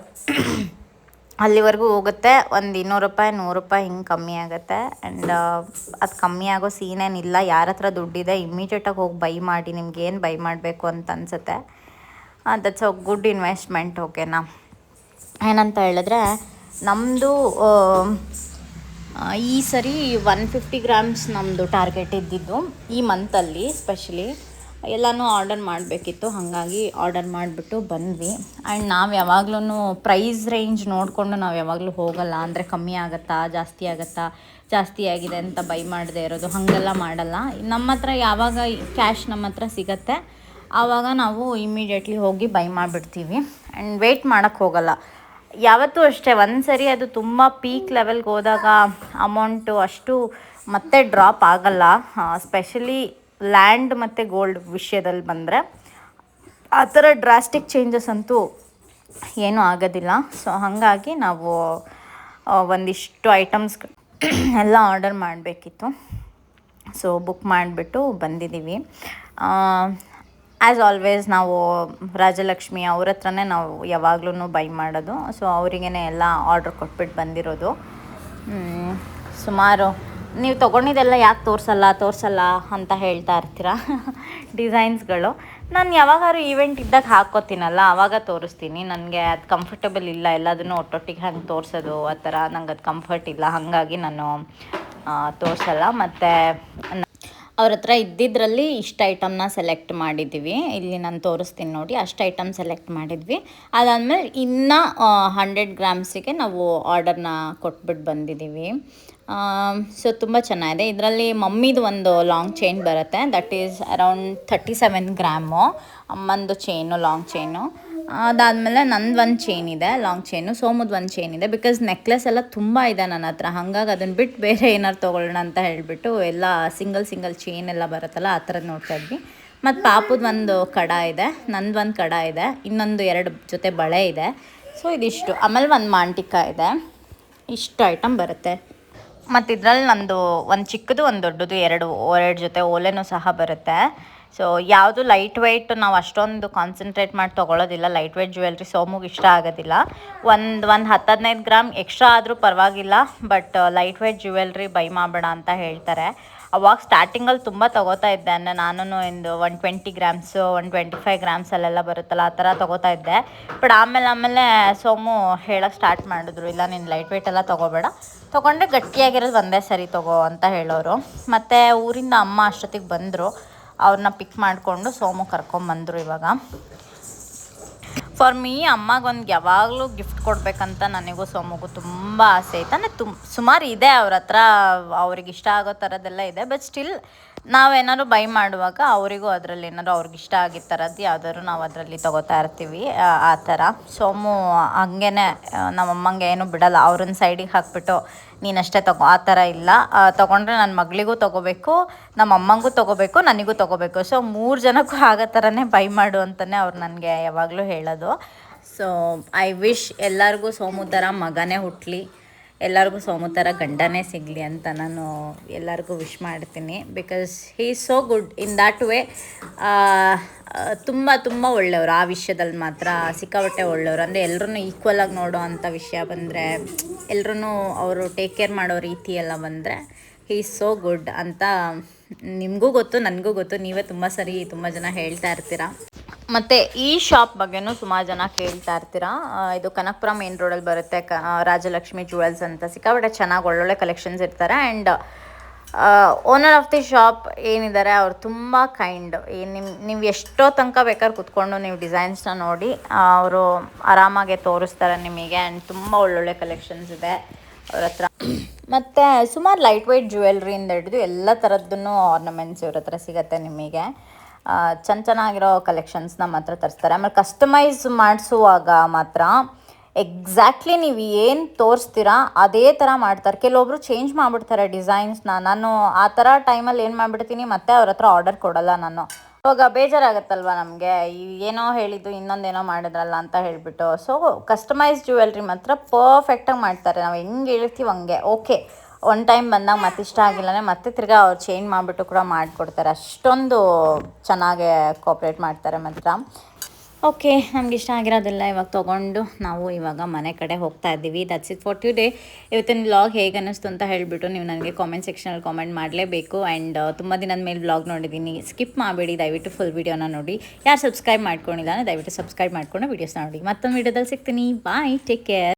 ಅಲ್ಲಿವರೆಗೂ ಹೋಗುತ್ತೆ, ಒಂದು ಇನ್ನೂರು ರೂಪಾಯಿ, ನೂರು ರೂಪಾಯಿ ಹಿಂಗೆ ಕಮ್ಮಿ ಆಗುತ್ತೆ. ಆ್ಯಂಡ್ ಅದು ಕಮ್ಮಿ ಆಗೋ ಸೀನ್ ಏನಿಲ್ಲ ಯಾರ ಹತ್ರ ದುಡ್ಡಿದೆ ಇಮ್ಮಿಡಿಯೇಟಾಗಿ ಹೋಗಿ ಬೈ ಮಾಡಿ, ನಿಮ್ಗೆ ಏನು ಬೈ ಮಾಡಬೇಕು ಅಂತ ಅನಿಸುತ್ತೆ. ದಟ್ಸ್ ಅ ಗುಡ್ ಇನ್ವೆಸ್ಟ್ಮೆಂಟ್ ಓಕೆನಾ ಏನಂತ ಹೇಳಿದ್ರೆ ನಮ್ಮದು ಈ ಸರಿ ಒನ್ ಫಿಫ್ಟಿ ಗ್ರಾಮ್ಸ್ ನಮ್ಮದು ಟಾರ್ಗೆಟ್ ಇದ್ದಿದ್ದು ಈ ಮಂತಲ್ಲಿ ಸ್ಪೆಷಲಿ ಎಲ್ಲನೂ ಆರ್ಡರ್ ಮಾಡಬೇಕಿತ್ತು. ಹಾಗಾಗಿ ಆರ್ಡರ್ ಮಾಡಿಬಿಟ್ಟು ಬಂದ್ವಿ. ಆ್ಯಂಡ್ ನಾವು ಯಾವಾಗ್ಲೂ ಪ್ರೈಸ್ ರೇಂಜ್ ನೋಡಿಕೊಂಡು ನಾವು ಯಾವಾಗಲೂ ಹೋಗಲ್ಲ. ಅಂದರೆ ಕಮ್ಮಿ ಆಗುತ್ತಾ, ಜಾಸ್ತಿ ಆಗುತ್ತಾ, ಜಾಸ್ತಿ ಆಗಿದೆ ಅಂತ ಬೈ ಮಾಡದೇ ಇರೋದು. ಹಾಗೆಲ್ಲ ಮಾಡಲ್ಲ. ನಮ್ಮ ಹತ್ರ ಯಾವಾಗ ಕ್ಯಾಶ್ ನಮ್ಮ ಹತ್ರ ಸಿಗತ್ತೆ, ಆವಾಗ ನಾವು ಇಮ್ಮಿಡಿಯೇಟ್ಲಿ ಹೋಗಿ ಬೈ ಮಾಡಿಬಿಡ್ತೀವಿ. ಆ್ಯಂಡ್ ವೆಯ್ಟ್ ಮಾಡೋಕ್ಕೆ ಹೋಗಲ್ಲ. ಯಾವತ್ತೂ ಅಷ್ಟೇ, ಒಂದು ಸರಿ ಅದು ತುಂಬ ಪೀಕ್ ಲೆವೆಲ್ಗೆ ಹೋದಾಗ ಅಮೌಂಟು ಅಷ್ಟು ಮತ್ತೆ ಡ್ರಾಪ್ ಆಗಲ್ಲ. ಸ್ಪೆಷಲಿ ಲ್ಯಾಂಡ್ ಮತ್ತು ಗೋಲ್ಡ್ ವಿಷಯದಲ್ಲಿ ಬಂದರೆ ಆ ಥರ ಡ್ರಾಸ್ಟಿಕ್ ಚೇಂಜಸ್ ಅಂತೂ ಏನೂ ಆಗೋದಿಲ್ಲ. ಸೊ ಹಾಗಾಗಿ ನಾವು ಒಂದಿಷ್ಟು ಐಟಮ್ಸ್ ಎಲ್ಲ ಆರ್ಡರ್ ಮಾಡಬೇಕಿತ್ತು. ಸೊ ಬುಕ್ ಮಾಡಿಬಿಟ್ಟು ಬಂದಿದ್ದೀವಿ. ಆ್ಯಸ್ ಆಲ್ವೇಸ್ ನಾವು ರಾಜಲಕ್ಷ್ಮಿ ಅವ್ರ ಹತ್ರನೇ ನಾವು ಯಾವಾಗ್ಲೂ ಬೈ ಮಾಡೋದು. ಸೊ ಅವರಿಗೇ ಎಲ್ಲ ಆರ್ಡ್ರ್ ಕೊಟ್ಬಿಟ್ಟು ಬಂದಿರೋದು. ಸುಮಾರು. ನೀವು ತೊಗೊಂಡಿದ್ದೆಲ್ಲ ಯಾಕೆ ತೋರಿಸಲ್ಲ ತೋರಿಸಲ್ಲ ಅಂತ ಹೇಳ್ತಾ ಇರ್ತೀರ? ಡಿಸೈನ್ಸ್ಗಳು ನಾನು ಯಾವಾಗಾದ್ರು ಈವೆಂಟ್ ಇದ್ದಾಗ ಹಾಕ್ಕೋತೀನಲ್ಲ ಆವಾಗ ತೋರಿಸ್ತೀನಿ. ನನಗೆ ಅದು ಕಂಫರ್ಟಬಲ್ ಇಲ್ಲ. ಎಲ್ಲದನ್ನು ಒಟ್ಟೊಟ್ಟಿಗೆ ಹಂಗೆ ತೋರಿಸೋದು, ಆ ಥರ ನಂಗೆ ಅದು ಕಂಫರ್ಟ್ ಇಲ್ಲ. ಹಾಗಾಗಿ ನಾನು ತೋರಿಸಲ್ಲ. ಮತ್ತು ಅವ್ರ ಹತ್ರ ಇದ್ದಿದ್ರಲ್ಲಿ ಇಷ್ಟು ಐಟಮ್ನ ಸೆಲೆಕ್ಟ್ ಮಾಡಿದ್ದೀವಿ. ಇಲ್ಲಿ ನಾನು ತೋರಿಸ್ತೀನಿ ನೋಡಿ, ಅಷ್ಟು ಐಟಮ್ ಸೆಲೆಕ್ಟ್ ಮಾಡಿದ್ವಿ. ಅದಾದಮೇಲೆ ಇನ್ನು ಹಂಡ್ರೆಡ್ ಗ್ರಾಮ್ಸಿಗೆ ನಾವು ಆರ್ಡರ್ನ ಕೊಟ್ಬಿಟ್ಟು ಬಂದಿದ್ದೀವಿ. ಸೊ ತುಂಬ ಚೆನ್ನಾಗಿದೆ. ಇದರಲ್ಲಿ ಮಮ್ಮಿದು ಒಂದು ಲಾಂಗ್ ಚೈನ್ ಬರುತ್ತೆ. That is around thirty seven gram. ಅಮ್ಮಂದು chain, long chain. ಅದಾದಮೇಲೆ ನಂದು ಒಂದು ಚೈನ್ ಇದೆ ಲಾಂಗ್ ಚೈನು ಸೋಮದ ಒಂದು ಚೈನ್ ಇದೆ ಬಿಕಾಸ್ ನೆಕ್ಲೆಸ್ ಎಲ್ಲ ತುಂಬ ಇದೆ ನನ್ನ ಹತ್ರ. ಹಾಗಾಗಿ ಅದನ್ನು ಬಿಟ್ಟು ಬೇರೆ ಏನಾರು ತೊಗೊಳ್ಳೋಣ ಅಂತ ಹೇಳಿಬಿಟ್ಟು ಎಲ್ಲ ಸಿಂಗಲ್ ಸಿಂಗಲ್ ಚೈನ್ ಎಲ್ಲ ಬರುತ್ತಲ್ಲ, ಆ ಥರದ್ದು ನೋಡ್ತಾ ಇದ್ವಿ. ಮತ್ತು ಪಾಪದ ಒಂದು ಕಡ ಇದೆ, ನಂದು ಒಂದು ಕಡ ಇದೆ, ಇನ್ನೊಂದು ಎರಡು ಜೊತೆ ಬಳೆ ಇದೆ. ಸೊ ಇದಿಷ್ಟು. ಆಮೇಲೆ ಒಂದು ಮಾಂಟಿಕ ಇದೆ. ಇಷ್ಟು ಐಟಮ್ ಬರುತ್ತೆ. ಮತ್ತು ಇದರಲ್ಲಿ ನಂದು ಒಂದು ಚಿಕ್ಕದು, ಒಂದು ದೊಡ್ಡದು, ಎರಡು ಎರಡು ಜೊತೆ ಓಲೆನೂ ಸಹ ಬರುತ್ತೆ. ಸೊ ಯಾವುದು ಲೈಟ್ ವೆಯ್ಟ್ ನಾವು ಅಷ್ಟೊಂದು ಕಾನ್ಸಂಟ್ರೇಟ್ ಮಾಡಿ ತೊಗೊಳೋದಿಲ್ಲ. ಲೈಟ್ ವೆಯ್ಟ್ ಜ್ಯುವೆಲ್ರಿ ಸೋಮುಗೆ ಇಷ್ಟ ಆಗೋದಿಲ್ಲ. ಒಂದು ಒಂದು ಹತ್ತು ಹದಿನೈದು ಗ್ರಾಮ್ ಎಕ್ಸ್ಟ್ರಾ ಆದರೂ ಪರವಾಗಿಲ್ಲ. But light weight jewellery buy ಮಾಡಬೇಡ ಅಂತ ಹೇಳ್ತಾರೆ. ಅವಾಗ ಸ್ಟಾರ್ಟಿಂಗಲ್ಲಿ ತುಂಬ ತೊಗೋತಾ ಇದ್ದೆ. ನಾನು ಒಂದು one twenty grams one twenty five ಗ್ರಾಮ್ಸಲ್ಲೆಲ್ಲ ಬರುತ್ತಲ್ಲ, ಆ ಥರ ತೊಗೋತಾ ಇದ್ದೆ. ಬಟ್ ಆಮೇಲೆ ಆಮೇಲೆ ಸೋಮು ಹೇಳೋಕ್ಕೆ ಸ್ಟಾರ್ಟ್ ಮಾಡಿದ್ರು. ಇಲ್ಲ, ನೀನು ಲೈಟ್ ವೆಯ್ಟ್ ಎಲ್ಲ ತೊಗೋಬೇಡ. ತೊಗೊಂಡ್ರೆ ಗಟ್ಟಿಯಾಗಿರೋದು ಒಂದೇ ಸರಿ ತೊಗೋ ಅಂತ ಹೇಳೋರು. ಮತ್ತು ಊರಿಂದ ಅಮ್ಮ ಅಷ್ಟೊತ್ತಿಗೆ ಬಂದರು. ಅವ್ರನ್ನ ಪಿಕ್ ಮಾಡಿಕೊಂಡು ಸೋಮು ಕರ್ಕೊಂಬಂದರು ಇವಾಗ. ಫಾರ್ ಮೀ ಅಮ್ಮಗೊಂದು ಯಾವಾಗಲೂ ಗಿಫ್ಟ್ ಕೊಡಬೇಕಂತ ನನಗೂ ಸೋಮಗೂ ತುಂಬ ಆಸೆ ಐತೆ. ಅಂದರೆ ತುಂಬ ಸುಮಾರು ಇದೆ ಅವ್ರ ಹತ್ರ, ಅವ್ರಿಗೆ ಇಷ್ಟ ಆಗೋ ಥರದ್ದೆಲ್ಲ ಇದೆ. ಬಟ್ ಸ್ಟಿಲ್ ನಾವೇನಾದ್ರು ಬೈ ಮಾಡುವಾಗ ಅವರಿಗೂ ಅದರಲ್ಲಿ ಏನಾದ್ರು ಅವ್ರಿಗೆ ಇಷ್ಟ ಆಗಿದ್ದ ಥರದ್ದು ಯಾವ್ದಾದ್ರು ನಾವು ಅದರಲ್ಲಿ ತೊಗೋತಾ ಇರ್ತೀವಿ, ಆ ಥರ. ಸೋಮು ಹಂಗೇ ನಮ್ಮ ಅಮ್ಮಂಗೆ ಏನು ಬಿಡಲ್ಲ. ಅವ್ರನ್ನ ಸೈಡಿಗೆ ಹಾಕ್ಬಿಟ್ಟು ನೀನಷ್ಟೇ ತಗೋ, ಆ ಥರ ಇಲ್ಲ. ತೊಗೊಂಡ್ರೆ ನನ್ನ ಮಗಳಿಗೂ ತೊಗೋಬೇಕು ನಮ್ಮ ಅಮ್ಮಂಗೂ ತೊಗೋಬೇಕು, ನನಗೂ ತೊಗೋಬೇಕು. ಸೊ ಮೂರು ಜನಕ್ಕೂ ಆಗೋ ಥರನೇ ಬೈ ಮಾಡು ಅಂತಲೇ ಅವ್ರು ನನಗೆ ಯಾವಾಗಲೂ ಹೇಳೋದು. ಸೊ ಐ ವಿಶ್ ಎಲ್ಲರಿಗೂ ಸೋಮು ಥರ ಮಗನೇ ಹುಟ್ಟಲಿ ಎಲ್ಲರಿಗೂ ಸೋಮು ಥರ ಗಂಡನೇ ಸಿಗಲಿ ಅಂತ ನಾನು ಎಲ್ಲರಿಗೂ ವಿಶ್ ಮಾಡ್ತೀನಿ. Because he is so good in that way ತುಂಬ ತುಂಬ ಒಳ್ಳೆಯವರು. ಆ ವಿಷಯದಲ್ಲಿ ಮಾತ್ರ ಸಿಕ್ಕಾಪಟ್ಟೆ ಒಳ್ಳೆಯವರು. ಅಂದರೆ ಎಲ್ಲರೂ ಈಕ್ವಲ್ ಆಗಿ ನೋಡೋ ಅಂಥ ವಿಷಯ ಬಂದರೆ ಎಲ್ಲರೂ ಅವರು ಟೇಕ್ ಕೇರ್ ಮಾಡೋ ರೀತಿ ಎಲ್ಲ ಬಂದರೆ ಹೀ ಈಸ್ ಸೋ ಗುಡ್ ಅಂತ ನಿಮಗೂ ಗೊತ್ತು, ನನಗೂ ಗೊತ್ತು. ನೀವೇ ತುಂಬ ಸರಿ ತುಂಬ ಜನ ಹೇಳ್ತಾ ಇರ್ತೀರಾ. ಮತ್ತು ಈ ಶಾಪ್ ಬಗ್ಗೆನೂ ಸುಮಾರು ಜನ ಕೇಳ್ತಾ ಇರ್ತೀರಾ. ಇದು ಕನಕಪುರ ಮೇನ್ ರೋಡಲ್ಲಿ ಬರುತ್ತೆ. ಕ ರಾಜಲಕ್ಷ್ಮಿ ಜುವೆಲ್ಸ್ ಅಂತ ಸಿಕ್ಕಾಪಟ್ಟೆ ಚೆನ್ನಾಗಿ ಒಳ್ಳೊಳ್ಳೆ ಕಲೆಕ್ಷನ್ಸ್ ಇರ್ತಾರೆ. And owner of the shop ಏನಿದ್ದಾರೆ ಅವ್ರು ತುಂಬ ಕೈಂಡ್ ಏನು ನಿಮ್ಮ ನೀವು ಎಷ್ಟೋ ತನಕ ಬೇಕಾದ್ರೆ ಕುತ್ಕೊಂಡು ನೀವು ಡಿಸೈನ್ಸ್ನ ನೋಡಿ ಅವರು ಆರಾಮಾಗೆ ತೋರಿಸ್ತಾರೆ ನಿಮಗೆ. ಆ್ಯಂಡ್ ತುಂಬ ಒಳ್ಳೊಳ್ಳೆ ಕಲೆಕ್ಷನ್ಸ್ ಇದೆ. ಅವ್ರ ಹತ್ರ. ಮತ್ತು ಸುಮಾರು ಲೈಟ್ ವೆಯ್ಟ್ ಜ್ಯುವೆಲ್ರಿಯಿಂದ ಹಿಡಿದು ಎಲ್ಲ ಥರದ್ದೂ ಆರ್ನಮೆಂಟ್ಸ್ ಇವ್ರ ಹತ್ರ ಸಿಗುತ್ತೆ ನಿಮಗೆ. ಚೆನ್ನ ಚೆನ್ನಾಗಿರೋ ಕಲೆಕ್ಷನ್ಸ್ನ ಮಾತ್ರ ತರಿಸ್ತಾರೆ. ಆಮೇಲೆ ಕಸ್ಟಮೈಸ್ ಮಾಡಿಸುವಾಗ ಮಾತ್ರ ಎಕ್ಸಾಕ್ಟ್ಲಿ ನೀವು ಏನು ತೋರಿಸ್ತೀರಾ ಅದೇ ಥರ ಮಾಡ್ತಾರೆ. ಕೆಲವೊಬ್ರು ಚೇಂಜ್ ಮಾಡಿಬಿಡ್ತಾರೆ ಡಿಸೈನ್ಸ್ನ ನಾನು ಆ ಥರ ಟೈಮಲ್ಲಿ ಏನು ಮಾಡಿಬಿಡ್ತೀನಿ ಮತ್ತೆ ಅವ್ರ ಹತ್ರ ಆರ್ಡರ್ ಕೊಡಲ್ಲ ನಾನು. ಇವಾಗ ಬೇಜಾರಾಗತ್ತಲ್ವ ನಮಗೆ? ಏನೋ ಹೇಳಿದ್ದು, ಇನ್ನೊಂದೇನೋ ಮಾಡಿದ್ರಲ್ಲ ಅಂತ ಹೇಳಿಬಿಟ್ಟು. ಸೊ ಕಸ್ಟಮೈಸ್ ಜ್ಯುವೆಲ್ರಿ ಮಾತ್ರ ಪರ್ಫೆಕ್ಟಾಗಿ ಮಾಡ್ತಾರೆ. ನಾವು ಹೆಂಗೆ ಹೇಳ್ತೀವಿ ಹಂಗೆ. ಓಕೆ ಒನ್ ಟೈಮ್ ಬಂದಾಗ ಮತ್ತೆ ಇಷ್ಟ ಆಗಿಲ್ಲನೇ ಮತ್ತೆ ತಿರ್ಗಾ ಅವ್ರು ಚೇಂಜ್ ಮಾಡಿಬಿಟ್ಟು ಕೂಡ ಮಾಡಿಕೊಡ್ತಾರೆ. ಅಷ್ಟೊಂದು ಚೆನ್ನಾಗೆ ಕೋಪ್ರೇಟ್ ಮಾಡ್ತಾರೆ ಮಾತ್ರ. ಓಕೆ ನಮ್ಗೆ ಇಷ್ಟ ಆಗಿರೋದೆಲ್ಲ ಇವಾಗ ತೊಗೊಂಡು ನಾವು ಇವಾಗ ಮನೆ ಕಡೆ ಹೋಗ್ತಾ ಇದ್ದೀವಿ. ದಟ್ಸ್ ಇಟ್ ಫಾರ್ ಟುಡೇ ಇವತ್ತಿನ ವ್ಲಾಗ್ ಹೇಗೆ ಅನ್ನಿಸ್ತು ಅಂತ ಹೇಳಿಬಿಟ್ಟು ನೀವು ನನಗೆ ಕಾಮೆಂಟ್ ಸೆಕ್ಷನಲ್ಲಿ ಕಾಮೆಂಟ್ ಮಾಡಲೇಬೇಕು. ಆ್ಯಂಡ್ ತುಂಬ ದಿನದ ಮೇಲೆ ವ್ಲಾಗ್ ನೋಡಿದ್ದೀನಿ. ಸ್ಕಿಪ್ ಮಾಡಬೇಡಿ, ದಯವಿಟ್ಟು ಫುಲ್ ವೀಡಿಯೋನ ನೋಡಿ. ಯಾರು ಸಬ್ಸ್ಕ್ರೈಬ್ ಮಾಡ್ಕೊಂಡಿಲ್ಲ ದಯವಿಟ್ಟು ಸಬ್ಸ್ಕ್ರೈಬ್ ಮಾಡ್ಕೊಂಡು ವೀಡಿಯೋಸ್ನ ನೋಡಿ. ಮತ್ತೊಂದು ವೀಡಿಯೋದಲ್ಲಿ ಸಿಗ್ತೀನಿ. Bye take care